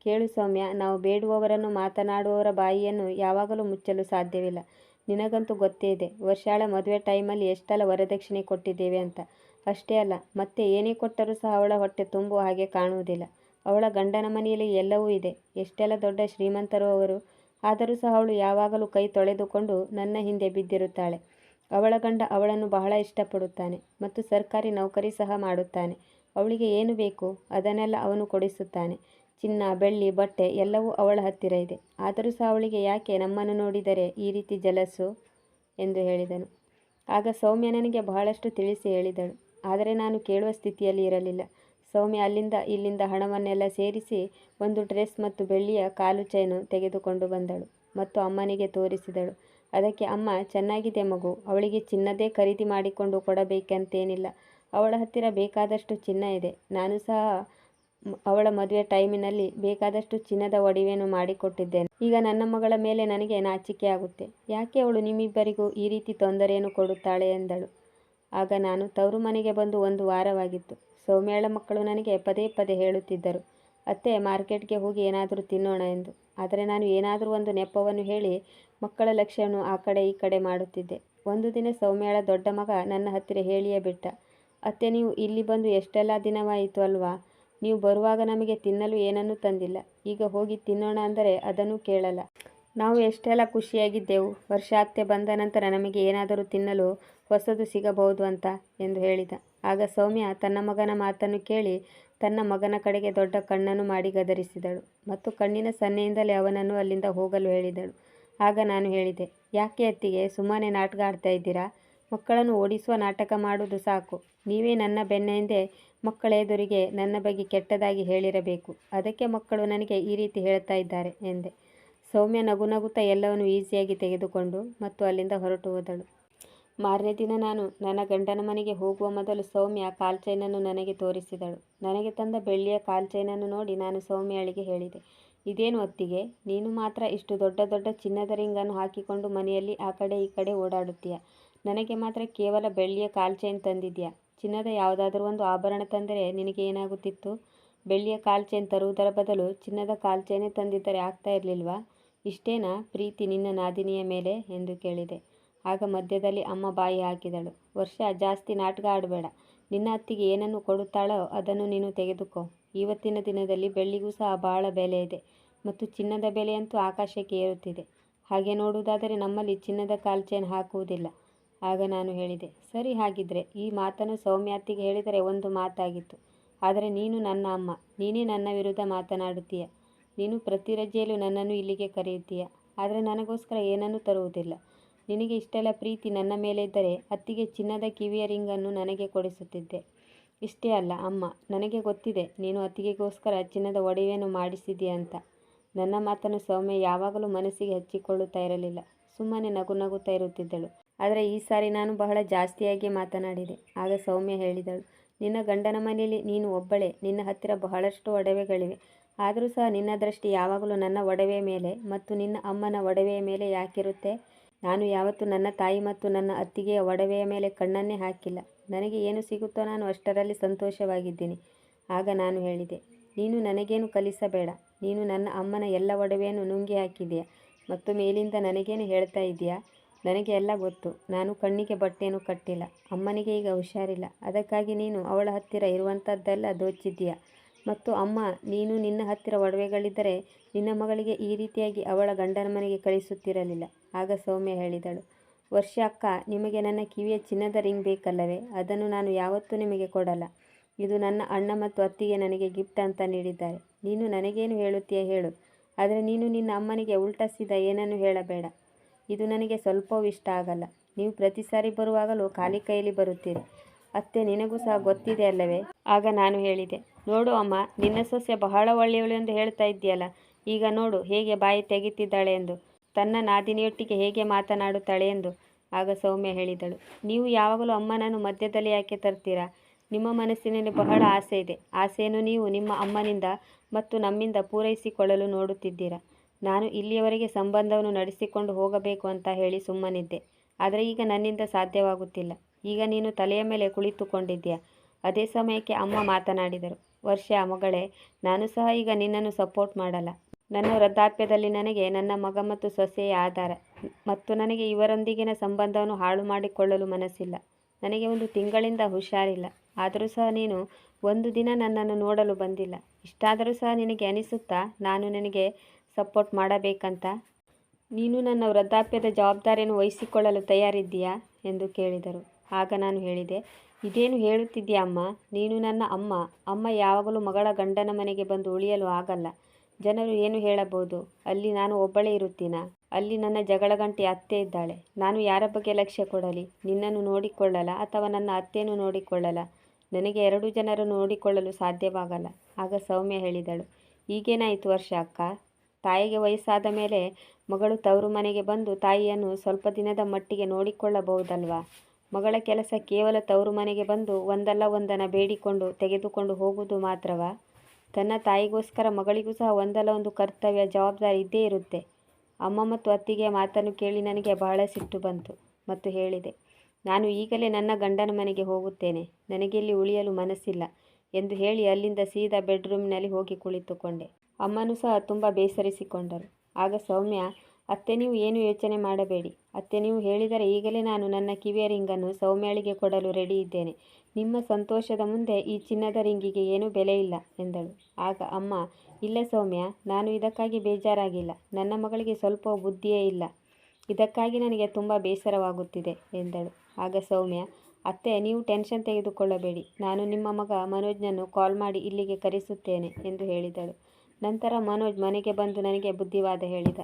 ಕೇಳು ಸೌಮ್ಯ, ನಾವು ಬೇಡುವವರನ್ನು ಮಾತನಾಡುವವರ ಬಾಯಿಯನ್ನು ಯಾವಾಗಲೂ ಮುಚ್ಚಲು ಸಾಧ್ಯವಿಲ್ಲ. ನಿನಗಂತೂ ಗೊತ್ತೇ ಇದೆ, ವರ್ಷಾಳ ಮದುವೆ ಟೈಮಲ್ಲಿ ಎಷ್ಟೆಲ್ಲ ವರದಕ್ಷಿಣೆ ಕೊಟ್ಟಿದ್ದೇವೆ ಅಂತ. ಅಷ್ಟೇ ಅಲ್ಲ, ಮತ್ತೆ ಏನೇ ಕೊಟ್ಟರೂ ಸಹ ಅವಳ ಹೊಟ್ಟೆ ತುಂಬುವ ಹಾಗೆ ಕಾಣುವುದಿಲ್ಲ. ಅವಳ ಗಂಡನ ಮನೆಯಲ್ಲಿ ಎಲ್ಲವೂ ಇದೆ, ಎಷ್ಟೆಲ್ಲ ದೊಡ್ಡ ಶ್ರೀಮಂತರು ಅವರು. ಆದರೂ ಸಹ ಅವಳು ಯಾವಾಗಲೂ ಕೈ ತೊಳೆದುಕೊಂಡು ನನ್ನ ಹಿಂದೆ ಬಿದ್ದಿರುತ್ತಾಳೆ. ಅವಳ ಗಂಡ ಅವಳನ್ನು ಬಹಳ ಇಷ್ಟಪಡುತ್ತಾನೆ ಮತ್ತು ಸರ್ಕಾರಿ ನೌಕರಿ ಸಹ ಮಾಡುತ್ತಾನೆ. ಅವಳಿಗೆ ಏನು ಬೇಕು ಅದನ್ನೆಲ್ಲ ಅವನು ಕೊಡಿಸುತ್ತಾನೆ. ಚಿನ್ನ, ಬೆಳ್ಳಿ, ಬಟ್ಟೆ ಎಲ್ಲವೂ ಅವಳ ಹತ್ತಿರ ಇದೆ. ಆದರೂ ಸಹ ಅವಳಿಗೆ ಯಾಕೆ ನಮ್ಮನ್ನು ನೋಡಿದರೆ ಈ ರೀತಿ ಜಲಸು? ಎಂದು ಹೇಳಿದನು. ಆಗ ಸೌಮ್ಯ ನನಗೆ ಬಹಳಷ್ಟು ತಿಳಿಸಿ ಹೇಳಿದಳು. ಆದರೆ ನಾನು ಕೇಳುವ ಸ್ಥಿತಿಯಲ್ಲಿ ಇರಲಿಲ್ಲ. ಸೌಮ್ಯ ಅಲ್ಲಿಂದ ಇಲ್ಲಿಂದ ಹಣವನ್ನೆಲ್ಲ ಸೇರಿಸಿ ಒಂದು ಡ್ರೆಸ್ ಮತ್ತು ಬೆಳ್ಳಿಯ ಕಾಲು ಚೈನು ತೆಗೆದುಕೊಂಡು ಬಂದಳು. ಮತ್ತು ಅಮ್ಮನಿಗೆ ತೋರಿಸಿದಳು. ಅದಕ್ಕೆ, ಅಮ್ಮ, ಚೆನ್ನಾಗಿದೆ ಮಗು. ಅವಳಿಗೆ ಚಿನ್ನದೇ ಖರೀದಿ ಮಾಡಿಕೊಂಡು ಕೊಡಬೇಕಂತೇನಿಲ್ಲ. ಅವಳ ಹತ್ತಿರ ಬೇಕಾದಷ್ಟು ಚಿನ್ನ ಇದೆ. ನಾನು ಸಹ ಅವಳ ಮದುವೆ ಟೈಮಿನಲ್ಲಿ ಬೇಕಾದಷ್ಟು ಚಿನ್ನದ ಒಡವೆಯನ್ನು ಮಾಡಿಕೊಟ್ಟಿದ್ದೇನೆ. ಈಗ ನನ್ನ ಮಗಳ ಮೇಲೆ ನನಗೆ ನಾಚಿಕೆ ಆಗುತ್ತೆ. ಯಾಕೆ ಅವಳು ನಿಮ್ಮಿಬ್ಬರಿಗೂ ಈ ರೀತಿ ತೊಂದರೆಯನ್ನು ಕೊಡುತ್ತಾಳೆ? ಎಂದಳು ಆಗ ನಾನು ತವರು ಮನೆಗೆ ಬಂದು ಒಂದು ವಾರವಾಗಿತ್ತು. ಸೌಮ್ಯಾಳ ಮಕ್ಕಳು ನನಗೆ ಪದೇ ಪದೇ ಹೇಳುತ್ತಿದ್ದರು. ಅತ್ತೆ, ಮಾರ್ಕೆಟ್ಗೆ ಹೋಗಿ ಏನಾದರೂ ತಿನ್ನೋಣ ಎಂದು. ಆದರೆ ನಾನು ಏನಾದರೂ ಒಂದು ನೆಪವನ್ನು ಹೇಳಿ ಮಕ್ಕಳ ಲಕ್ಷ್ಯವನ್ನು ಆ ಕಡೆ ಈ ಕಡೆ ಮಾಡುತ್ತಿದ್ದೆ. ಒಂದು ದಿನ ಸೌಮ್ಯಳ ದೊಡ್ಡ ಮಗ ನನ್ನ ಹತ್ತಿರ ಹೇಳಿಯೇ ಬಿಟ್ಟ, ಅತ್ತೆ, ನೀವು ಇಲ್ಲಿ ಬಂದು ಎಷ್ಟೆಲ್ಲ ದಿನವಾಯಿತು ಅಲ್ವಾ? ನೀವು ಬರುವಾಗ ನಮಗೆ ತಿನ್ನಲು ಏನನ್ನೂ ತಂದಿಲ್ಲ. ಈಗ ಹೋಗಿ ತಿನ್ನೋಣ ಅಂದರೆ ಅದನ್ನು ಕೇಳಲ್ಲ. ನಾವು ಎಷ್ಟೆಲ್ಲ ಖುಷಿಯಾಗಿದ್ದೆವು. ವರ್ಷ ಅತ್ತೆ ಬಂದ ನಂತರ ನಮಗೆ ಏನಾದರೂ ತಿನ್ನಲು ಹೊಸದು ಸಿಗಬಹುದು ಅಂತ ಎಂದು ಹೇಳಿದ. ಆಗ ಸೌಮ್ಯ ತನ್ನ ಮಗನ ಮಾತನ್ನು ಕೇಳಿ ತನ್ನ ಮಗನ ಕಡೆಗೆ ದೊಡ್ಡ ಕಣ್ಣನ್ನು ಮಾಡಿ ಗದರಿಸಿದಳು ಮತ್ತು ಕಣ್ಣಿನ ಸನ್ನೆಯಿಂದಲೇ ಅವನನ್ನು ಅಲ್ಲಿಂದ ಹೋಗಲು ಹೇಳಿದಳು. ಆಗ ನಾನು ಹೇಳಿದೆ, ಯಾಕೆ ಅತ್ತಿಗೆ ಸುಮ್ಮನೆ ನಾಟಕ ಆಡ್ತಾ ಇದ್ದೀರಾ? ಮಕ್ಕಳನ್ನು ಓಡಿಸುವ ನಾಟಕ ಮಾಡುವುದು ಸಾಕು. ನೀವೇ ನನ್ನ ಬೆನ್ನ ಹಿಂದೆ ಮಕ್ಕಳ ಎದುರಿಗೆ ನನ್ನ ಬಗ್ಗೆ ಕೆಟ್ಟದಾಗಿ ಹೇಳಿರಬೇಕು. ಅದಕ್ಕೆ ಮಕ್ಕಳು ನನಗೆ ಈ ರೀತಿ ಹೇಳ್ತಾ ಇದ್ದಾರೆ ಎಂದೆ. ಸೌಮ್ಯ ನಗು ನಗುತ್ತಾ ಎಲ್ಲವನ್ನು ಈಸಿಯಾಗಿ ತೆಗೆದುಕೊಂಡು ಮತ್ತು ಅಲ್ಲಿಂದ ಹೊರಟು ಹೋದಳು. ಮಾರನೇ ದಿನ ನಾನು ನನ್ನ ಗಂಡನ ಮನೆಗೆ ಹೋಗುವ ಮೊದಲು ಸೌಮ್ಯ ಕಾಲ್ ಚೈನನ್ನು ನನಗೆ ತೋರಿಸಿದಳು. ನನಗೆ ತಂದ ಬೆಳ್ಳಿಯ ಕಾಲ್ ಚೈನನ್ನು ನೋಡಿ ನಾನು ಸೌಮ್ಯಾಳಿಗೆ ಹೇಳಿದೆ, ಇದೇನು ಹೊತ್ತಿಗೆ ನೀನು ಮಾತ್ರ ಇಷ್ಟು ದೊಡ್ಡ ದೊಡ್ಡ ಚಿನ್ನದ ರಿಂಗನ್ನು ಹಾಕಿಕೊಂಡು ಮನೆಯಲ್ಲಿ ಆ ಕಡೆ ಈ ಕಡೆ ಓಡಾಡುತ್ತೀಯ. ನನಗೆ ಮಾತ್ರ ಕೇವಲ ಬೆಳ್ಳಿಯ ಕಾಲ್ ಚೈನ್ ತಂದಿದ್ಯಾ ಚಿನ್ನದ ಯಾವುದಾದ್ರೂ ಒಂದು ಆಭರಣ ತಂದರೆ ನಿನಗೆ ಏನಾಗುತ್ತಿತ್ತು? ಬೆಳ್ಳಿಯ ಕಾಲ್ ಚೈನ್ ತರುವುದರ ಬದಲು ಚಿನ್ನದ ಕಾಲ್ ಚೈನೇ ತಂದಿದ್ದರೆ ಆಗ್ತಾ ಇರಲಿಲ್ವಾ? ಇಷ್ಟೇನಾ ಪ್ರೀತಿ ನಿನ್ನ ನಾದಿನಿಯ ಮೇಲೆ? ಎಂದು ಕೇಳಿದೆ. ಆಗ ಮಧ್ಯದಲ್ಲಿ ಅಮ್ಮ ಬಾಯಿ ಹಾಕಿದಳು. ವರ್ಷ, ಜಾಸ್ತಿ ನಾಟಕ ಆಡಬೇಡ ನಿನ್ನ ಅತ್ತಿಗೆ ಏನನ್ನು ಕೊಡುತ್ತಾಳೋ ಅದನ್ನು ನೀನು ತೆಗೆದುಕೋ. ಇವತ್ತಿನ ದಿನದಲ್ಲಿ ಬೆಳ್ಳಿಗೂ ಸಹ ಬಹಳ ಬೆಲೆ ಇದೆ ಮತ್ತು ಚಿನ್ನದ ಬೆಲೆಯಂತೂ ಆಕಾಶಕ್ಕೆ ಏರುತ್ತಿದೆ. ಹಾಗೆ ನೋಡುವುದಾದರೆ ನಮ್ಮಲ್ಲಿ ಚಿನ್ನದ ಕಾಲ್ ಹಾಕುವುದಿಲ್ಲ. ಆಗ ನಾನು ಹೇಳಿದೆ, ಸರಿ ಹಾಗಿದ್ರೆ ಈ ಮಾತನ್ನು ಸೌಮ್ಯಾತಿಗೆ ಹೇಳಿದರೆ ಒಂದು ಮಾತಾಗಿತ್ತು. ಆದರೆ ನೀನು ನನ್ನ ಅಮ್ಮ, ನೀನೇ ನನ್ನ ವಿರುದ್ಧ ಮಾತನಾಡುತ್ತೀಯ. ನೀನು ಪ್ರತಿ ರಜೆಯಲ್ಲೂ ನನ್ನನ್ನು ಇಲ್ಲಿಗೆ ಕರೆಯುತ್ತೀಯ. ಆದರೆ ನನಗೋಸ್ಕರ ಏನನ್ನೂ ತರುವುದಿಲ್ಲ. ನಿನಗೆ ಇಷ್ಟೆಲ್ಲ ಪ್ರೀತಿ ನನ್ನ ಮೇಲೆ ಇದ್ದರೆ ಅತ್ತಿಗೆ ಚಿನ್ನದ ಕಿವಿಯ ರಿಂಗನ್ನು ನನಗೆ ಕೊಡಿಸುತ್ತಿದ್ದೆ. ಇಷ್ಟೇ ಅಲ್ಲ, ಅಮ್ಮ, ನನಗೆ ಗೊತ್ತಿದೆ, ನೀನು ಅತ್ತಿಗೆಗೋಸ್ಕರ ಚಿನ್ನದ ಒಡವೆಯನ್ನು ಮಾಡಿಸಿದೀಯ ಅಂತ. ನನ್ನ ಮಾತನ್ನು ಸೌಮ್ಯ ಯಾವಾಗಲೂ ಮನಸ್ಸಿಗೆ ಹಚ್ಚಿಕೊಳ್ಳುತ್ತಾ ಇರಲಿಲ್ಲ. ಸುಮ್ಮನೆ ನಗು ನಗುತ್ತಾ ಇರುತ್ತಿದ್ದಳು. ಆದರೆ ಈ ಸಾರಿ ನಾನು ಬಹಳ ಜಾಸ್ತಿಯಾಗಿ ಮಾತನಾಡಿದೆ. ಆಗ ಸೌಮ್ಯ ಹೇಳಿದಳು, ನಿನ್ನ ಗಂಡನ ಮನೆಯಲ್ಲಿ ನೀನು ಒಬ್ಬಳೇ, ನಿನ್ನ ಹತ್ತಿರ ಬಹಳಷ್ಟು ಒಡವೆಗಳಿವೆ. ಆದರೂ ಸಹ ನಿನ್ನ ದೃಷ್ಟಿ ಯಾವಾಗಲೂ ನನ್ನ ಒಡವೆಯ ಮೇಲೆ ಮತ್ತು ನಿನ್ನ ಅಮ್ಮನ ಒಡವೆಯ ಮೇಲೆ ಯಾಕಿರುತ್ತೆ? ನಾನು ಯಾವತ್ತೂ ನನ್ನ ತಾಯಿ ಮತ್ತು ನನ್ನ ಅತ್ತಿಗೆಯ ಒಡವೆಯ ಮೇಲೆ ಕಣ್ಣನ್ನೇ ಹಾಕಿಲ್ಲ. ನನಗೆ ಏನು ಸಿಗುತ್ತೋ ನಾನು ಅಷ್ಟರಲ್ಲಿ ಸಂತೋಷವಾಗಿದ್ದೀನಿ. ಆಗ ನಾನು ಹೇಳಿದೆ, ನೀನು ನನಗೇನು ಕಲಿಸಬೇಡ. ನೀನು ನನ್ನ ಅಮ್ಮನ ಎಲ್ಲ ಒಡವೆಯನ್ನು ನುಂಗಿ ಹಾಕಿದೆಯಾ ಮತ್ತು ಮೇಲಿಂದ ನನಗೇನು ಹೇಳ್ತಾ ಇದೆಯಾ ನನಗೆ ಎಲ್ಲ ಗೊತ್ತು. ನಾನು ಕಣ್ಣಿಗೆ ಬಟ್ಟೆಯನ್ನು ಕಟ್ಟಿಲ್ಲ. ಅಮ್ಮನಿಗೆ ಈಗ ಹುಷಾರಿಲ್ಲ. ಅದಕ್ಕಾಗಿ ನೀನು ಅವಳ ಹತ್ತಿರ ಇರುವಂಥದ್ದೆಲ್ಲ ದೋಚಿದ್ದೀಯಾ? ಮತ್ತು ಅಮ್ಮ, ನೀನು ನಿನ್ನ ಹತ್ತಿರ ಒಡವೆಗಳಿದ್ದರೆ ನಿನ್ನ ಮಗಳಿಗೆ ಈ ರೀತಿಯಾಗಿ ಅವಳ ಗಂಡನ ಮನೆಗೆ ಕಳಿಸುತ್ತಿರಲಿಲ್ಲ. ಆಗ ಸೌಮ್ಯ ಹೇಳಿದಳು, ವರ್ಷ ಅಕ್ಕ, ನಿಮಗೆ ನನ್ನ ಕಿವಿಯ ಚಿನ್ನದ ರಿಂಗ್ ಬೇಕಲ್ಲವೇ? ಅದನ್ನು ನಾನು ಯಾವತ್ತೂ ನಿಮಗೆ ಕೊಡಲ್ಲ. ಇದು ನನ್ನ ಅಣ್ಣ ಮತ್ತು ಅತ್ತಿಗೆ ನನಗೆ ಗಿಫ್ಟ್ ಅಂತ ನೀಡಿದ್ದಾರೆ. ನೀನು ನನಗೇನು ಹೇಳುತ್ತೀಯ ಹೇಳು, ಆದರೆ ನೀನು ನಿನ್ನ ಅಮ್ಮನಿಗೆ ಉಲ್ಟಾ ಏನನ್ನು ಹೇಳಬೇಡ. ಇದು ನನಗೆ ಸ್ವಲ್ಪವೂ ಇಷ್ಟ ಆಗಲ್ಲ. ನೀವು ಪ್ರತಿ ಸಾರಿ ಬರುವಾಗಲೂ ಖಾಲಿ ಕೈಯಲ್ಲಿ ಬರುತ್ತೀರಿ. ಅತ್ತೆ, ನಿನಗೂ ಸಹ ಗೊತ್ತಿದೆ ಅಲ್ಲವೇ? ಆಗ ನಾನು ಹೇಳಿದೆ ನೋಡು ಅಮ್ಮ, ನಿನ್ನ ಸೊಸೆ ಬಹಳ ಒಳ್ಳೆಯವಳು ಎಂದು ಹೇಳ್ತಾ ಇದ್ದೀಯಲ್ಲ, ಈಗ ನೋಡು ಹೇಗೆ ಬಾಯಿ ತೆಗಿತಿದ್ದಾಳೆ ಎಂದು. ತನ್ನ ನಾದಿನಿಯೊಟ್ಟಿಗೆ ಹೇಗೆ ಮಾತನಾಡುತ್ತಾಳೆ ಎಂದು. ಆಗ ಸೌಮ್ಯ ಹೇಳಿದಳು, ನೀವು ಯಾವಾಗಲೂ ಅಮ್ಮನನ್ನು ಮಧ್ಯದಲ್ಲಿ ಯಾಕೆ ತರ್ತೀರಾ? ನಿಮ್ಮ ಮನಸ್ಸಿನಲ್ಲಿ ಬಹಳ ಆಸೆ ಇದೆ. ಆಸೆಯನ್ನು ನೀವು ನಿಮ್ಮ ಅಮ್ಮನಿಂದ ಮತ್ತು ನಮ್ಮಿಂದ ಪೂರೈಸಿಕೊಳ್ಳಲು ನೋಡುತ್ತಿದ್ದೀರಾ? ನಾನು ಇಲ್ಲಿಯವರೆಗೆ ಸಂಬಂಧವನ್ನು ನಡೆಸಿಕೊಂಡು ಹೋಗಬೇಕು ಅಂತ ಹೇಳಿ ಸುಮ್ಮನಿದ್ದೆ. ಆದರೆ ಈಗ ನನ್ನಿಂದ ಸಾಧ್ಯವಾಗುತ್ತಿಲ್ಲ. ಈಗ ನೀನು ತಲೆಯ ಮೇಲೆ ಕುಳಿತುಕೊಂಡಿದ್ದೀಯ? ಅದೇ ಸಮಯಕ್ಕೆ ಅಮ್ಮ ಮಾತನಾಡಿದರು ವರ್ಷ ಮಗಳೇ. ನಾನು ಸಹ ಈಗ ನಿನ್ನನ್ನು ಸಪೋರ್ಟ್ ಮಾಡಲ್ಲ. ನನ್ನ ವೃದ್ಧಾಪ್ಯದಲ್ಲಿ ನನಗೆ ನನ್ನ ಮಗ ಮತ್ತು ಸೊಸೆಯ ಆಧಾರ ಮತ್ತು ನನಗೆ ಇವರೊಂದಿಗಿನ ಸಂಬಂಧವನ್ನು ಹಾಳು ಮಾಡಿಕೊಳ್ಳಲು ಮನಸ್ಸಿಲ್ಲ. ನನಗೆ ಒಂದು ತಿಂಗಳಿಂದ ಹುಷಾರಿಲ್ಲ. ಆದರೂ ಸಹ ನೀನು ಒಂದು ದಿನ ನನ್ನನ್ನು ನೋಡಲು ಬಂದಿಲ್ಲ. ಇಷ್ಟಾದರೂ ಸಹ ನಿನಗೆ ಅನಿಸುತ್ತಾ ನಾನು ನಿನಗೆ ಸಪೋರ್ಟ್ ಮಾಡಬೇಕಂತ? ನೀನು ನನ್ನ ವೃದ್ಧಾಪ್ಯದ ಜವಾಬ್ದಾರಿಯನ್ನು ವಹಿಸಿಕೊಳ್ಳಲು ತಯಾರಿದ್ದೀಯಾ? ಎಂದು ಕೇಳಿದರು. ಆಗ ನಾನು ಹೇಳಿದೆ ಇದೇನು ಹೇಳುತ್ತಿದ್ದೀಯ ಅಮ್ಮ? ನೀನು ನನ್ನ ಅಮ್ಮ. ಅಮ್ಮ ಯಾವಾಗಲೂ ಮಗಳ ಗಂಡನ ಮನೆಗೆ ಬಂದು ಉಳಿಯಲು ಆಗಲ್ಲ. ಜನರು ಏನು ಹೇಳಬಹುದು? ಅಲ್ಲಿ ನಾನು ಒಬ್ಬಳೇ ಇರುತ್ತೀನಾ? ಅಲ್ಲಿ ನನ್ನ ಜಗಳ ಗಂಟೆ ಅತ್ತೆ ಇದ್ದಾಳೆ. ನಾನು ಯಾರ ಬಗ್ಗೆ ಲಕ್ಷ್ಯ ಕೊಡಲಿ? ನಿನ್ನನ್ನು ನೋಡಿಕೊಳ್ಳಲ ಅಥವಾ ನನ್ನ ಅತ್ತೆಯನ್ನು ನೋಡಿಕೊಳ್ಳಲ? ನನಗೆ ಎರಡು ಜನರು ನೋಡಿಕೊಳ್ಳಲು ಸಾಧ್ಯವಾಗಲ್ಲ. ಆಗ ಸೌಮ್ಯ ಹೇಳಿದಳು. ಈಗೇನಾಯಿತು ವರ್ಷ ಅಕ್ಕ? ತಾಯಿಗೆ ವಯಸ್ಸಾದ ಮೇಲೆ ಮಗಳು ತವರು ಮನೆಗೆ ಬಂದು ತಾಯಿಯನ್ನು ಸ್ವಲ್ಪ ದಿನದ ಮಟ್ಟಿಗೆ ನೋಡಿಕೊಳ್ಳಬಹುದಲ್ವಾ? ಮಗಳ ಕೆಲಸ ಕೇವಲ ತವರು ಮನೆಗೆ ಬಂದು ಒಂದಲ್ಲ ಒಂದನ್ನು ಬೇಡಿಕೊಂಡು ತೆಗೆದುಕೊಂಡು ಹೋಗುವುದು ಮಾತ್ರವ? ತನ್ನ ತಾಯಿಗೋಸ್ಕರ ಮಗಳಿಗೂ ಸಹ ಒಂದಲ್ಲ ಒಂದು ಕರ್ತವ್ಯ ಜವಾಬ್ದಾರಿ ಇದ್ದೇ ಇರುತ್ತೆ. ಅಮ್ಮ ಮತ್ತು ಅತ್ತಿಗೆಯ ಮಾತನ್ನು ಕೇಳಿ ನನಗೆ ಬಹಳ ಸಿಟ್ಟು ಬಂತು ಮತ್ತು ಹೇಳಿದೆ, ನಾನು ಈಗಲೇ ನನ್ನ ಗಂಡನ ಮನೆಗೆ ಹೋಗುತ್ತೇನೆ. ನನಗೆ ಇಲ್ಲಿ ಉಳಿಯಲು ಮನಸ್ಸಿಲ್ಲ ಎಂದು ಹೇಳಿ ಅಲ್ಲಿಂದ ಸೀದಾ ಬೆಡ್ರೂಮ್ನಲ್ಲಿ ಹೋಗಿ ಕುಳಿತುಕೊಂಡೆ. ಅಮ್ಮನೂ ಸಹ ತುಂಬ ಬೇಸರಿಸಿಕೊಂಡರು. ಆಗ ಸೌಮ್ಯ ಅತ್ತೆ ನೀವು ಏನು ಯೋಚನೆ ಮಾಡಬೇಡಿ. ಅತ್ತೆ ನೀವು ಹೇಳಿದರೆ ಈಗಲೇ ನಾನು ನನ್ನ ಕಿವಿಯ ರಿಂಗನ್ನು ಸೌಮ್ಯಾಳಿಗೆ ಕೊಡಲು ರೆಡಿ ಇದ್ದೇನೆ. ನಿಮ್ಮ ಸಂತೋಷದ ಮುಂದೆ ಈ ಚಿನ್ನದ ರಿಂಗಿಗೆ ಏನೂ ಬೆಲೆ ಇಲ್ಲ ಎಂದಳು. ಆಗ ಅಮ್ಮ, ಇಲ್ಲ ಸೌಮ್ಯ, ನಾನು ಇದಕ್ಕಾಗಿ ಬೇಜಾರಾಗಿಲ್ಲ. ನನ್ನ ಮಗಳಿಗೆ ಸ್ವಲ್ಪ ಬುದ್ಧಿಯೇ ಇಲ್ಲ. ಇದಕ್ಕಾಗಿ ನನಗೆ ತುಂಬ ಬೇಸರವಾಗುತ್ತಿದೆ ಎಂದಳು. ಆಗ ಸೌಮ್ಯ, ಅತ್ತೆ, ನೀವು ಟೆನ್ಷನ್ ತೆಗೆದುಕೊಳ್ಳಬೇಡಿ. ನಾನು ನಿಮ್ಮ ಮಗ ಮನೋಜ್ನನ್ನು ಕಾಲ್ ಮಾಡಿ ಇಲ್ಲಿಗೆ ಕರೆಸುತ್ತೇನೆ ಎಂದು ಹೇಳಿದಳು. ನಂತರ ಮನೋಜ್ ಮನೆಗೆ ಬಂದು ನನಗೆ ಬುದ್ಧಿವಾದ ಹೇಳಿದ.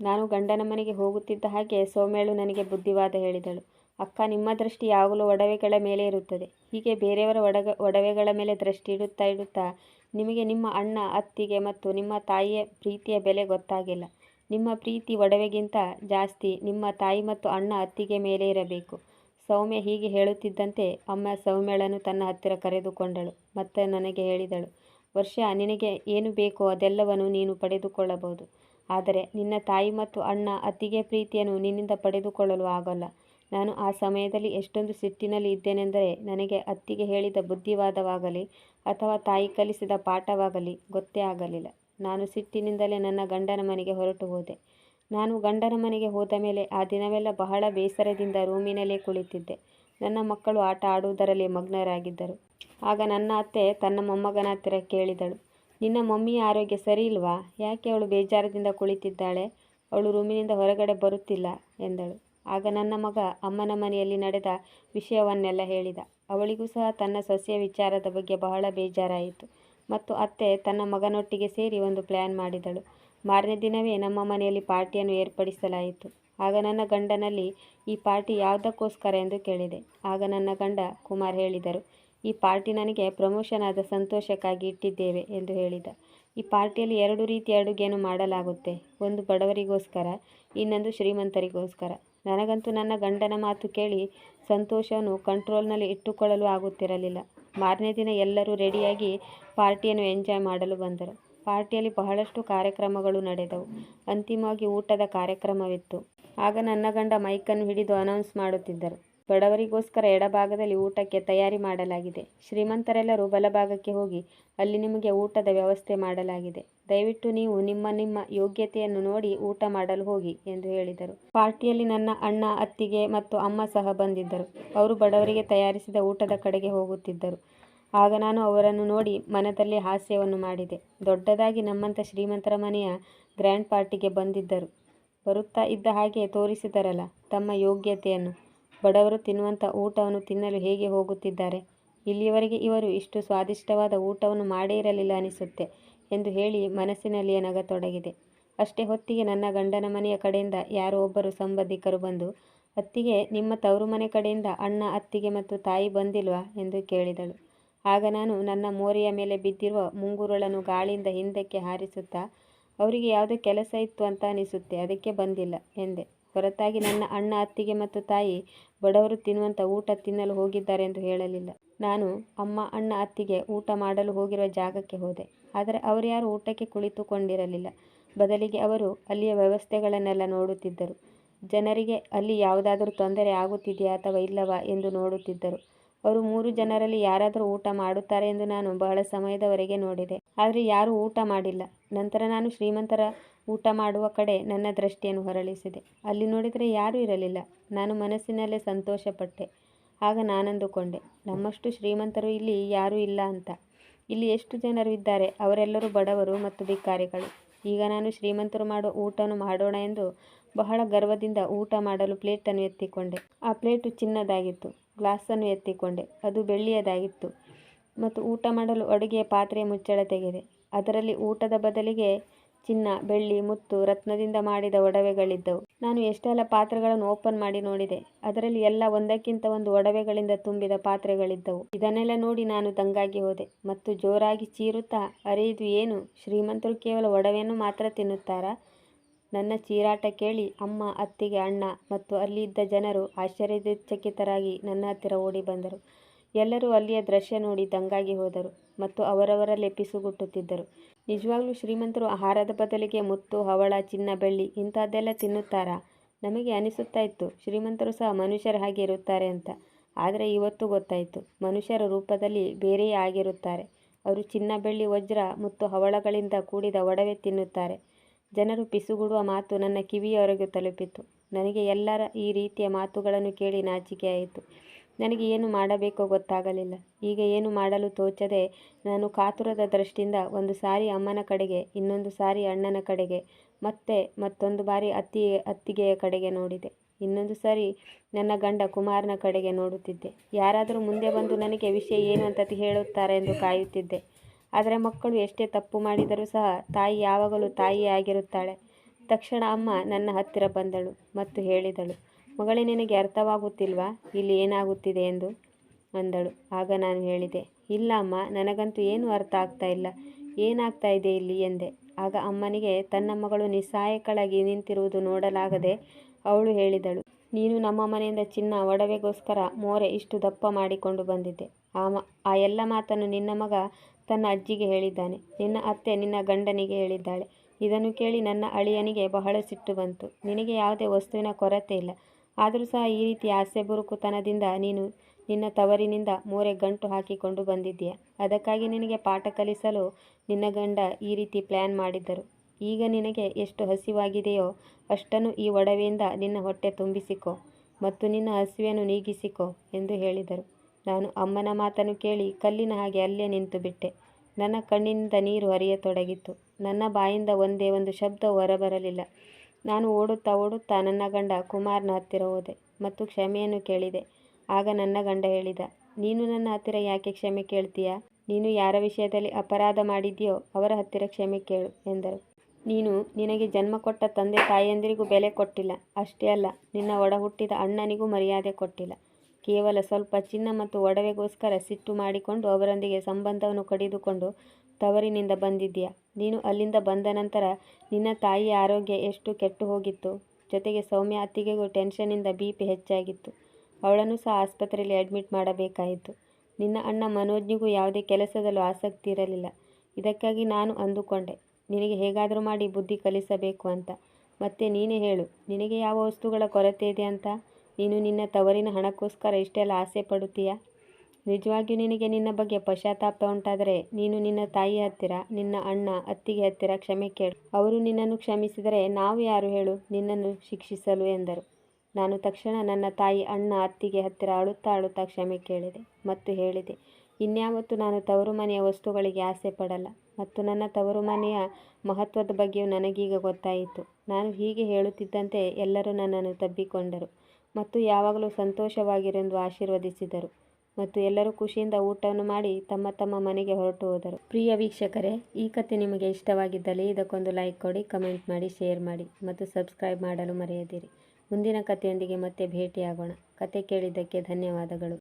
ನಾನು ಗಂಡನ ಮನೆಗೆ ಹೋಗುತ್ತಿದ್ದ ಹಾಗೆ ಸೋಮೇಳು ನನಗೆ ಬುದ್ಧಿವಾದ ಹೇಳಿದಳು. ಅಕ್ಕ, ನಿಮ್ಮ ದೃಷ್ಟಿ ಯಾವಾಗಲೂ ಒಡವೆಗಳ ಮೇಲೆ ಇರುತ್ತದೆ. ಹೀಗೆ ಬೇರೆಯವರ ಒಡಗ, ಒಡವೆಗಳ ಮೇಲೆ ದೃಷ್ಟಿ ಇಡುತ್ತಾ ಇಡುತ್ತಾ ನಿಮಗೆ ನಿಮ್ಮ ಅಣ್ಣ, ಅತ್ತಿಗೆ ಮತ್ತು ನಿಮ್ಮ ತಾಯಿಯ ಪ್ರೀತಿಯ ಬೆಲೆ ಗೊತ್ತಾಗಿಲ್ಲ. ನಿಮ್ಮ ಪ್ರೀತಿ ಒಡವೆಗಿಂತ ಜಾಸ್ತಿ ನಿಮ್ಮ ತಾಯಿ ಮತ್ತು ಅಣ್ಣ, ಅತ್ತಿಗೆ ಮೇಲೆ ಇರಬೇಕು. ಸೌಮ್ಯ ಹೀಗೆ ಹೇಳುತ್ತಿದ್ದಂತೆ ಅಮ್ಮ ಸೌಮ್ಯಳನ್ನು ತನ್ನ ಹತ್ತಿರ ಕರೆದುಕೊಂಡಳು ಮತ್ತೆ ನನಗೆ ಹೇಳಿದಳು, ವರ್ಷ, ನಿನಗೆ ಏನು ಬೇಕೋ ಅದೆಲ್ಲವನ್ನು ನೀನು ಪಡೆದುಕೊಳ್ಳಬಹುದು. ಆದರೆ ನಿನ್ನ ತಾಯಿ ಮತ್ತು ಅಣ್ಣ ಅತ್ತಿಗೆ ಪ್ರೀತಿಯನ್ನು ನಿನ್ನಿಂದ ಪಡೆದುಕೊಳ್ಳಲು ಆಗೋಲ್ಲ. ನಾನು ಆ ಸಮಯದಲ್ಲಿ ಎಷ್ಟೊಂದು ಸಿಟ್ಟಿನಲ್ಲಿ ಇದ್ದೇನೆಂದರೆ ನನಗೆ ಅತ್ತಿಗೆ ಹೇಳಿದ ಬುದ್ಧಿವಾದವಾಗಲಿ ಅಥವಾ ತಾಯಿ ಕಲಿಸಿದ ಪಾಠವಾಗಲಿ ಗೊತ್ತೇ ಆಗಲಿಲ್ಲ. ನಾನು ಸಿಟ್ಟಿನಿಂದಲೇ ನನ್ನ ಗಂಡನ ಮನೆಗೆ ಹೊರಟು ಹೋದೆ. ನಾನು ಗಂಡನ ಮನೆಗೆ ಹೋದ ಮೇಲೆ ಆ ದಿನವೆಲ್ಲ ಬಹಳ ಬೇಸರದಿಂದ ರೂಮಿನಲ್ಲೇ ಕುಳಿತಿದ್ದೆ. ನನ್ನ ಮಕ್ಕಳು ಆಟ ಆಡುವುದರಲ್ಲಿ ಮಗ್ನರಾಗಿದ್ದರು. ಆಗ ನನ್ನ ಅತ್ತೆ ತನ್ನ ಮೊಮ್ಮಗನ ಹತ್ತಿರ ಕೇಳಿದಳು. ನಿನ್ನ ಮಮ್ಮಿಯ ಆರೋಗ್ಯ ಸರಿ ಇಲ್ವಾ ಯಾಕೆ ಅವಳು ಬೇಜಾರದಿಂದ ಕುಳಿತಿದ್ದಾಳೆ? ಅವಳು ರೂಮಿನಿಂದ ಹೊರಗಡೆ ಬರುತ್ತಿಲ್ಲ ಎಂದಳು. ಆಗ ನನ್ನ ಮಗ ಅಮ್ಮನ ಮನೆಯಲ್ಲಿ ನಡೆದ ವಿಷಯವನ್ನೆಲ್ಲ ಹೇಳಿದ. ಅವಳಿಗೂ ಸಹ ತನ್ನ ಸೊಸೆಯ ವಿಚಾರದ ಬಗ್ಗೆ ಬಹಳ ಬೇಜಾರಾಯಿತು. ಮತ್ತು ಅತ್ತೆ ತನ್ನ ಮಗನೊಟ್ಟಿಗೆ ಸೇರಿ ಒಂದು ಪ್ಲ್ಯಾನ್ ಮಾಡಿದಳು. ಮಾರನೇ ದಿನವೇ ನಮ್ಮ ಮನೆಯಲ್ಲಿ ಪಾರ್ಟಿಯನ್ನು ಏರ್ಪಡಿಸಲಾಯಿತು. ಆಗ ನನ್ನ ಗಂಡನಲ್ಲಿ ಈ ಪಾರ್ಟಿ ಯಾವುದಕ್ಕೋಸ್ಕರ ಎಂದು ಕೇಳಿದೆ. ಆಗ ನನ್ನ ಗಂಡ ಕುಮಾರ್ ಹೇಳಿದರು ಈ ಪಾರ್ಟಿ ನನಗೆ ಪ್ರಮೋಷನ್ ಆದ ಸಂತೋಷಕ್ಕಾಗಿ ಇಟ್ಟಿದ್ದೇವೆ ಎಂದು ಹೇಳಿದ. ಈ ಪಾರ್ಟಿಯಲ್ಲಿ ಎರಡು ರೀತಿಯ ಅಡುಗೆಯನ್ನು ಮಾಡಲಾಗುತ್ತೆ. ಒಂದು ಬಡವರಿಗೋಸ್ಕರ, ಇನ್ನೊಂದು ಶ್ರೀಮಂತರಿಗೋಸ್ಕರ. ನನಗಂತೂ ನನ್ನ ಗಂಡನ ಮಾತು ಕೇಳಿ ಸಂತೋಷವನ್ನು ಕಂಟ್ರೋಲ್ನಲ್ಲಿ ಇಟ್ಟುಕೊಳ್ಳಲು ಆಗುತ್ತಿರಲಿಲ್ಲ. ಮಾರನೇ ದಿನ ಎಲ್ಲರೂ ರೆಡಿಯಾಗಿ ಪಾರ್ಟಿಯನ್ನು ಎಂಜಾಯ್ ಮಾಡಲು ಬಂದರು. ಪಾರ್ಟಿಯಲ್ಲಿ ಬಹಳಷ್ಟು ಕಾರ್ಯಕ್ರಮಗಳು ನಡೆದವು. ಅಂತಿಮವಾಗಿ ಊಟದ ಕಾರ್ಯಕ್ರಮವಿತ್ತು. ಆಗ ನನ್ನ ಗಂಡ ಮೈಕನ್ನು ಹಿಡಿದು ಅನೌನ್ಸ್ ಮಾಡುತ್ತಿದ್ದರು. ಬಡವರಿಗೋಸ್ಕರ ಎಡಭಾಗದಲ್ಲಿ ಊಟಕ್ಕೆ ತಯಾರಿ ಮಾಡಲಾಗಿದೆ. ಶ್ರೀಮಂತರೆಲ್ಲರೂ ಬಲಭಾಗಕ್ಕೆ ಹೋಗಿ ಅಲ್ಲಿ ನಿಮಗೆ ಊಟದ ವ್ಯವಸ್ಥೆ ಮಾಡಲಾಗಿದೆ. ದಯವಿಟ್ಟು ನೀವು ನಿಮ್ಮ ನಿಮ್ಮ ಯೋಗ್ಯತೆಯನ್ನು ನೋಡಿ ಊಟ ಮಾಡಲು ಹೋಗಿ ಎಂದು ಹೇಳಿದರು. ಪಾರ್ಟಿಯಲ್ಲಿ ನನ್ನ ಅಣ್ಣ, ಅತ್ತಿಗೆ ಮತ್ತು ಅಮ್ಮ ಸಹ ಬಂದಿದ್ದರು. ಅವರು ಬಡವರಿಗೆ ತಯಾರಿಸಿದ ಊಟದ ಕಡೆಗೆ ಹೋಗುತ್ತಿದ್ದರು. ಆಗ ನಾನು ಅವರನ್ನು ನೋಡಿ ಮನದಲ್ಲಿ ಹಾಸ್ಯವನ್ನು ಮಾಡಿದೆ. ದೊಡ್ಡದಾಗಿ ನಮ್ಮಂಥ ಶ್ರೀಮಂತರ ಮನೆಯ ಗ್ರ್ಯಾಂಡ್ ಪಾರ್ಟಿಗೆ ಬಂದಿದ್ದರು. ಬರುತ್ತಾ ಇದ್ದ ಹಾಗೆ ತೋರಿಸಿದರಲ್ಲ ತಮ್ಮ ಯೋಗ್ಯತೆಯನ್ನು. ಬಡವರು ತಿನ್ನುವಂಥ ಊಟವನ್ನು ತಿನ್ನಲು ಹೇಗೆ ಹೋಗುತ್ತಿದ್ದಾರೆ? ಇಲ್ಲಿಯವರೆಗೆ ಇವರು ಇಷ್ಟು ಸ್ವಾದಿಷ್ಟವಾದ ಊಟವನ್ನು ಮಾಡೇ ಇರಲಿಲ್ಲ ಅನಿಸುತ್ತೆ ಎಂದು ಹೇಳಿ ಮನಸ್ಸಿನಲ್ಲಿಯೇ ನಗತೊಡಗಿದೆ. ಅಷ್ಟೇ ಹೊತ್ತಿಗೆ ನನ್ನ ಗಂಡನ ಮನೆಯ ಕಡೆಯಿಂದ ಯಾರೋ ಒಬ್ಬರು ಸಂಬಂಧಿಕರು ಬಂದು, ಅತ್ತಿಗೆ, ನಿಮ್ಮ ತವರು ಮನೆ ಕಡೆಯಿಂದ ಅಣ್ಣ, ಅತ್ತಿಗೆ ಮತ್ತು ತಾಯಿ ಬಂದಿಲ್ವಾ? ಎಂದು ಕೇಳಿದಳು. ಆಗ ನಾನು ನನ್ನ ಮೋರೆಯ ಮೇಲೆ ಬಿದ್ದಿರುವ ಮುಂಗುರುಳನ್ನು ಗಾಳಿಯಿಂದ ಹಿಂದಕ್ಕೆ ಹಾರಿಸುತ್ತಾ, ಅವರಿಗೆ ಯಾವುದೋ ಕೆಲಸ ಇತ್ತು ಅಂತ ಅನಿಸುತ್ತೆ, ಅದಕ್ಕೆ ಬಂದಿಲ್ಲ, ಎಂದೆ. ಹೊರತಾಗಿ ನನ್ನ ಅಣ್ಣ, ಅತ್ತಿಗೆ ಮತ್ತು ತಾಯಿ ಬಡವರು ತಿನ್ನುವಂಥ ಊಟ ತಿನ್ನಲು ಹೋಗಿದ್ದಾರೆ ಎಂದು ಹೇಳಲಿಲ್ಲ. ನಾನು ಅಮ್ಮ, ಅಣ್ಣ, ಅತ್ತಿಗೆ ಊಟ ಮಾಡಲು ಹೋಗಿರುವ ಜಾಗಕ್ಕೆ ಹೋದೆ. ಆದರೆ ಅವರು ಯಾರು ಊಟಕ್ಕೆ ಕುಳಿತುಕೊಂಡಿರಲಿಲ್ಲ. ಬದಲಿಗೆ ಅವರು ಅಲ್ಲಿಯ ವ್ಯವಸ್ಥೆಗಳನ್ನೆಲ್ಲ ನೋಡುತ್ತಿದ್ದರು. ಜನರಿಗೆ ಅಲ್ಲಿ ಯಾವುದಾದರೂ ತೊಂದರೆ ಆಗುತ್ತಿದೆಯಾ ಅಥವಾ ಇಲ್ಲವಾ ಎಂದು ನೋಡುತ್ತಿದ್ದರು. ಅವರು ಮೂರು ಜನರಲ್ಲಿ ಯಾರಾದರೂ ಊಟ ಮಾಡುತ್ತಾರೆ ಎಂದು ನಾನು ಬಹಳ ಸಮಯದವರೆಗೆ ನೋಡಿದೆ. ಆದರೆ ಯಾರೂ ಊಟ ಮಾಡಿಲ್ಲ. ನಂತರ ನಾನು ಶ್ರೀಮಂತರ ಊಟ ಮಾಡುವ ಕಡೆ ನನ್ನ ದೃಷ್ಟಿಯನ್ನು ಹೊರಳಿಸಿದೆ. ಅಲ್ಲಿ ನೋಡಿದರೆ ಯಾರೂ ಇರಲಿಲ್ಲ. ನಾನು ಮನಸ್ಸಿನಲ್ಲೇ ಸಂತೋಷಪಟ್ಟೆ. ಆಗ ನಾನಂದುಕೊಂಡೆ. ನಮ್ಮಷ್ಟು ಶ್ರೀಮಂತರು ಇಲ್ಲಿ ಯಾರೂ ಇಲ್ಲ ಅಂತ. ಇಲ್ಲಿ ಎಷ್ಟು ಜನರು ಇದ್ದಾರೆ? ಅವರೆಲ್ಲರೂ ಬಡವರು ಮತ್ತು ಭಿಕಾರಿಗಳು. ಈಗ ನಾನು ಶ್ರೀಮಂತರು ಮಾಡುವ ಊಟವನ್ನು ಮಾಡೋಣ ಎಂದು ಬಹಳ ಗರ್ವದಿಂದ ಊಟ ಮಾಡಲು ಪ್ಲೇಟನ್ನು ಎತ್ತಿಕೊಂಡೆ. ಆ ಪ್ಲೇಟು ಚಿನ್ನದಾಗಿತ್ತು. ಗ್ಲಾಸನ್ನು ಎತ್ತಿಕೊಂಡೆ. ಅದು ಬೆಳ್ಳಿಯದಾಗಿತ್ತು. ಮತ್ತು ಊಟ ಮಾಡಲು ಅಡುಗೆಯ ಪಾತ್ರೆಯ ಮುಚ್ಚಳ ತೆಗೆದೆ. ಅದರಲ್ಲಿ ಊಟದ ಬದಲಿಗೆ ಚಿನ್ನ, ಬೆಳ್ಳಿ, ಮುತ್ತು, ರತ್ನದಿಂದ ಮಾಡಿದ ಒಡವೆಗಳಿದ್ದವು. ನಾನು ಎಷ್ಟೆಲ್ಲ ಪಾತ್ರೆಗಳನ್ನು ಓಪನ್ ಮಾಡಿ ನೋಡಿದೆ, ಅದರಲ್ಲಿ ಎಲ್ಲ ಒಂದಕ್ಕಿಂತ ಒಂದು ಒಡವೆಗಳಿಂದ ತುಂಬಿದ ಪಾತ್ರೆಗಳಿದ್ದವು. ಇದನ್ನೆಲ್ಲ ನೋಡಿ ನಾನು ದಂಗಾಗಿ ಹೋದೆ. ಮತ್ತು ಜೋರಾಗಿ ಚೀರುತ್ತಾ ಅರೆ ಇದು ಏನು, ಶ್ರೀಮಂತರು ಕೇವಲ ಒಡವೆಯನ್ನು ಮಾತ್ರ ತಿನ್ನುತ್ತಾರಾ? ನನ್ನ ಚೀರಾಟ ಕೇಳಿ ಅಮ್ಮ, ಅತ್ತಿಗೆ ಅಣ್ಣ ಮತ್ತು ಅಲ್ಲಿ ಇದ್ದ ಜನರು ಆಶ್ಚರ್ಯಚಕಿತರಾಗಿ ನನ್ನ ಹತ್ತಿರ ಓಡಿ ಬಂದರು. ಎಲ್ಲರೂ ಅಲ್ಲಿಯ ದೃಶ್ಯ ನೋಡಿ ದಂಗಾಗಿ ಹೋದರು ಮತ್ತು ಅವರವರಲ್ಲೇ ಪಿಸುಗುಟ್ಟುತ್ತಿದ್ದರು. ನಿಜವಾಗ್ಲೂ ಶ್ರೀಮಂತರು ಆಹಾರದ ಬದಲಿಗೆ ಮುತ್ತು, ಹವಳ, ಚಿನ್ನ, ಬೆಳ್ಳಿ ಇಂಥದ್ದೆಲ್ಲ ತಿನ್ನುತ್ತಾರಾ? ನಮಗೆ ಅನಿಸುತ್ತಾ ಇತ್ತು ಶ್ರೀಮಂತರು ಸಹ ಮನುಷ್ಯರ ಹಾಗೆ ಇರುತ್ತಾರೆ ಅಂತ. ಆದರೆ ಇವತ್ತು ಗೊತ್ತಾಯಿತು. ಮನುಷ್ಯರ ರೂಪದಲ್ಲಿ ಬೇರೆಯೇ ಆಗಿರುತ್ತಾರೆ. ಅವರು ಚಿನ್ನ, ಬೆಳ್ಳಿ, ವಜ್ರ ಮತ್ತು ಹವಳಗಳಿಂದ ಕೂಡಿದ ಒಡವೆ ತಿನ್ನುತ್ತಾರೆ. ಜನರು ಪಿಸುಗುಡುವ ಮಾತು ನನ್ನ ಕಿವಿಯವರೆಗೂ ತಲುಪಿತು. ನನಗೆ ಎಲ್ಲರ ಈ ರೀತಿಯ ಮಾತುಗಳನ್ನು ಕೇಳಿ ನಾಚಿಕೆಯಾಯಿತು. ನನಗೆ ಏನು ಮಾಡಬೇಕೋ ಗೊತ್ತಾಗಲಿಲ್ಲ. ಈಗ ಏನು ಮಾಡಲು ತೋಚದೆ ನಾನು ಕಾತುರದ ದೃಷ್ಟಿಯಿಂದ ಒಂದು ಸಾರಿ ಅಮ್ಮನ ಕಡೆಗೆ, ಇನ್ನೊಂದು ಸಾರಿ ಅಣ್ಣನ ಕಡೆಗೆ, ಮತ್ತೆ ಮತ್ತೊಂದು ಬಾರಿ ಅತ್ತಿ ಅತ್ತಿಗೆಯ ಕಡೆಗೆ ನೋಡಿದೆ. ಇನ್ನೊಂದು ಸಾರಿ ನನ್ನ ಗಂಡ ಕುಮಾರನ ಕಡೆಗೆ ನೋಡುತ್ತಿದ್ದೆ. ಯಾರಾದರೂ ಮುಂದೆ ಬಂದು ನನಗೆ ವಿಷಯ ಏನು ಅಂತ ಹೇಳುತ್ತಾರೆ ಎಂದು ಕಾಯುತ್ತಿದ್ದೆ. ಆದರೆ ಮಕ್ಕಳು ಎಷ್ಟೇ ತಪ್ಪು ಮಾಡಿದರೂ ಸಹ ತಾಯಿ ಯಾವಾಗಲೂ ತಾಯಿಯೇ ಆಗಿರುತ್ತಾಳೆ. ತಕ್ಷಣ ಅಮ್ಮ ನನ್ನ ಹತ್ತಿರ ಬಂದಳು ಮತ್ತು ಹೇಳಿದಳು ಮಗಳೇ, ನಿನಗೆ ಅರ್ಥವಾಗುತ್ತಿಲ್ವಾ? ಇಲ್ಲಿ ಏನಾಗುತ್ತಿದೆ ಎಂದು ಅಂದಳು. ಆಗ ನಾನು ಹೇಳಿದೆ, ಇಲ್ಲ ಅಮ್ಮ, ನನಗಂತೂ ಏನೂ ಅರ್ಥ ಆಗ್ತಾ ಇಲ್ಲ. ಏನಾಗ್ತಾ ಇದೆ ಇಲ್ಲಿ? ಎಂದೆ. ಆಗ ಅಮ್ಮನಿಗೆ, ತನ್ನ ಮಗಳು ನಿಸ್ಸಹಾಯಕಳಾಗಿ ನಿಂತಿರುವುದು ನೋಡಲಾಗದೆ ಅವಳು ಹೇಳಿದಳು, ನೀನು ನಮ್ಮ ಮನೆಯಿಂದ ಚಿನ್ನ ಒಡವೆಗೋಸ್ಕರ ಮೋರೆ ಇಷ್ಟು ದಪ್ಪ ಮಾಡಿಕೊಂಡು ಬಂದಿದ್ದೆ. ಆ ಮ ಆ ಎಲ್ಲ ಮಾತನ್ನು ನಿನ್ನ ಮಗ ತನ್ನ ಅಜ್ಜಿಗೆ ಹೇಳಿದ್ದಾನೆ. ನಿನ್ನ ಅತ್ತೆ ನಿನ್ನ ಗಂಡನಿಗೆ ಹೇಳಿದ್ದಾಳೆ. ಇದನ್ನು ಕೇಳಿ ನನ್ನ ಅಳಿಯನಿಗೆ ಬಹಳ ಸಿಟ್ಟು ಬಂತು. ನಿನಗೆ ಯಾವುದೇ ವಸ್ತುವಿನ ಕೊರತೆ ಇಲ್ಲ. ಆದರೂ ಸಹ ಈ ರೀತಿ ಆಸೆ ಬುರುಕುತನದಿಂದ ನೀನು ನಿನ್ನ ತವರಿನಿಂದ ಮೋರೆ ಗಂಟು ಹಾಕಿಕೊಂಡು ಬಂದಿದ್ದೀಯ. ಅದಕ್ಕಾಗಿ ನಿನಗೆ ಪಾಠ ಕಲಿಸಲು ನಿನ್ನ ಗಂಡ ಈ ರೀತಿ ಪ್ಲ್ಯಾನ್ ಮಾಡಿದ್ದರು. ಈಗ ನಿನಗೆ ಎಷ್ಟು ಹಸಿವಾಗಿದೆಯೋ ಅಷ್ಟನ್ನು ಈ ಒಡವೆಯಿಂದ ನಿನ್ನ ಹೊಟ್ಟೆ ತುಂಬಿಸಿಕೊ ಮತ್ತು ನಿನ್ನ ಹಸಿವೆಯನ್ನು ನೀಗಿಸಿಕೊ ಎಂದು ಹೇಳಿದರು. ನಾನು ಅಮ್ಮನ ಮಾತನ್ನು ಕೇಳಿ ಕಲ್ಲಿನ ಹಾಗೆ ಅಲ್ಲೇ ನಿಂತು ಬಿಟ್ಟೆ. ನನ್ನ ಕಣ್ಣಿನಿಂದ ನೀರು ಹರಿಯತೊಡಗಿತ್ತು. ನನ್ನ ಬಾಯಿಂದ ಒಂದೇ ಒಂದು ಶಬ್ದ ಹೊರಬರಲಿಲ್ಲ. ನಾನು ಓಡುತ್ತಾ ಓಡುತ್ತಾ ನನ್ನ ಗಂಡ ಕುಮಾರ್ನ ಹತ್ತಿರ ಹೋದೆ ಮತ್ತು ಕ್ಷಮೆಯನ್ನು ಕೇಳಿದೆ. ಆಗ ನನ್ನ ಗಂಡ ಹೇಳಿದ, ನೀನು ನನ್ನ ಹತ್ತಿರ ಯಾಕೆ ಕ್ಷಮೆ ಕೇಳ್ತೀಯಾ? ನೀನು ಯಾರ ವಿಷಯದಲ್ಲಿ ಅಪರಾಧ ಮಾಡಿದೆಯೋ ಅವರ ಹತ್ತಿರ ಕ್ಷಮೆ ಕೇಳು ಎಂದರು. ನೀನು ನಿನಗೆ ಜನ್ಮ ಕೊಟ್ಟ ತಂದೆ ತಾಯಿಯಂದಿರಿಗೂ ಬೆಲೆ ಕೊಟ್ಟಿಲ್ಲ. ಅಷ್ಟೇ ಅಲ್ಲ, ನಿನ್ನ ಒಡ ಹುಟ್ಟಿದ ಅಣ್ಣನಿಗೂ ಮರ್ಯಾದೆ ಕೊಟ್ಟಿಲ್ಲ. ಕೇವಲ ಸ್ವಲ್ಪ ಚಿನ್ನ ಮತ್ತು ಒಡವೆಗೋಸ್ಕರ ಸಿಟ್ಟು ಮಾಡಿಕೊಂಡು ಅವರೊಂದಿಗೆ ಸಂಬಂಧವನ್ನು ಕಡಿದುಕೊಂಡು ತವರಿನಿಂದ ಬಂದಿದ್ದೀಯ? ನೀನು ಅಲ್ಲಿಂದ ಬಂದ ನಂತರ ನಿನ್ನ ತಾಯಿಯ ಆರೋಗ್ಯ ಎಷ್ಟು ಕೆಟ್ಟು ಹೋಗಿತ್ತು? ಜೊತೆಗೆ ಸೌಮ್ಯ ಅತ್ತಿಗೆಗೂ ಟೆನ್ಷನ್ನಿಂದ ಬಿ ಪಿ ಹೆಚ್ಚಾಗಿತ್ತು. ಅವಳನ್ನು ಸಹ ಆಸ್ಪತ್ರೆಯಲ್ಲಿ ಅಡ್ಮಿಟ್ ಮಾಡಬೇಕಾಯಿತು. ನಿನ್ನ ಅಣ್ಣ ಮನೋಜ್ನಿಗೂ ಯಾವುದೇ ಕೆಲಸದಲ್ಲೂ ಆಸಕ್ತಿ ಇರಲಿಲ್ಲ. ಇದಕ್ಕಾಗಿ ನಾನು ಅಂದುಕೊಂಡೆ. ನಿನಗೆ ಹೇಗಾದರೂ ಮಾಡಿ ಬುದ್ಧಿ ಕಲಿಸಬೇಕು ಅಂತ. ಮತ್ತೆ ನೀನೇ ಹೇಳು, ನಿನಗೆ ಯಾವ ವಸ್ತುಗಳ ಕೊರತೆ ಇದೆ ಅಂತ? ನೀನು ನಿನ್ನ ತವರಿನ ಹಣಕ್ಕೋಸ್ಕರ ಇಷ್ಟೆಲ್ಲ ಆಸೆ ಪಡುತ್ತೀಯಾ? ನಿಜವಾಗಿಯೂ ನಿನಗೆ ನಿನ್ನ ಬಗ್ಗೆ ಪಶ್ಚಾತ್ತಾಪ ಉಂಟಾದರೆ ನೀನು ನಿನ್ನ ತಾಯಿ ಹತ್ತಿರ, ನಿನ್ನ ಅಣ್ಣ ಅತ್ತಿಗೆ ಹತ್ತಿರ ಕ್ಷಮೆ ಕೇಳು. ಅವರು ನಿನ್ನನ್ನು ಕ್ಷಮಿಸಿದರೆ ನಾವು ಯಾರು ಹೇಳು? ನಿನ್ನನ್ನು ಶಿಕ್ಷಿಸಲು ಎಂದರು. ನಾನು ತಕ್ಷಣ ನನ್ನ ತಾಯಿ, ಅಣ್ಣ, ಅತ್ತಿಗೆ ಹತ್ತಿರ ಅಳುತ್ತಾ ಅಳುತ್ತಾ ಕ್ಷಮೆ ಕೇಳಿದೆ ಮತ್ತು ಹೇಳಿದೆ, ಇನ್ಯಾವತ್ತೂ ನಾನು ತವರು ಮನೆಯ ವಸ್ತುಗಳಿಗೆ ಆಸೆ ಪಡಲ್ಲ ಮತ್ತು ನನ್ನ ತವರು ಮನೆಯ ಮಹತ್ವದ ಬಗ್ಗೆಯೂ ನನಗೀಗ ಗೊತ್ತಾಯಿತು. ನಾನು ಹೀಗೆ ಹೇಳುತ್ತಿದ್ದಂತೆ ಎಲ್ಲರೂ ನನ್ನನ್ನು ತಬ್ಬಿಕೊಂಡರು ಮತ್ತು ಯಾವಾಗಲೂ ಸಂತೋಷವಾಗಿರೆಂದು ಆಶೀರ್ವದಿಸಿದರು. ಮತ್ತು ಎಲ್ಲರೂ ಖುಷಿಯಿಂದ ಊಟವನ್ನು ಮಾಡಿ ತಮ್ಮ ತಮ್ಮ ಮನೆಗೆ ಹೊರಟು ಹೋದರು. ಪ್ರಿಯ ವೀಕ್ಷಕರೇ, ಈ ಕತೆ ನಿಮಗೆ ಇಷ್ಟವಾಗಿದ್ದಲ್ಲಿ ಇದಕ್ಕೊಂದು ಲೈಕ್ ಕೊಡಿ ಕಮೆಂಟ್ ಮಾಡಿ ಶೇರ್ ಮಾಡಿ ಮತ್ತು ಸಬ್ಸ್ಕ್ರೈಬ್ ಮಾಡಲು ಮರೆಯದಿರಿ. ಮುಂದಿನ ಕಥೆಯೊಂದಿಗೆ ಮತ್ತೆ ಭೇಟಿಯಾಗೋಣ. ಕತೆ ಕೇಳಿದ್ದಕ್ಕೆ ಧನ್ಯವಾದಗಳು.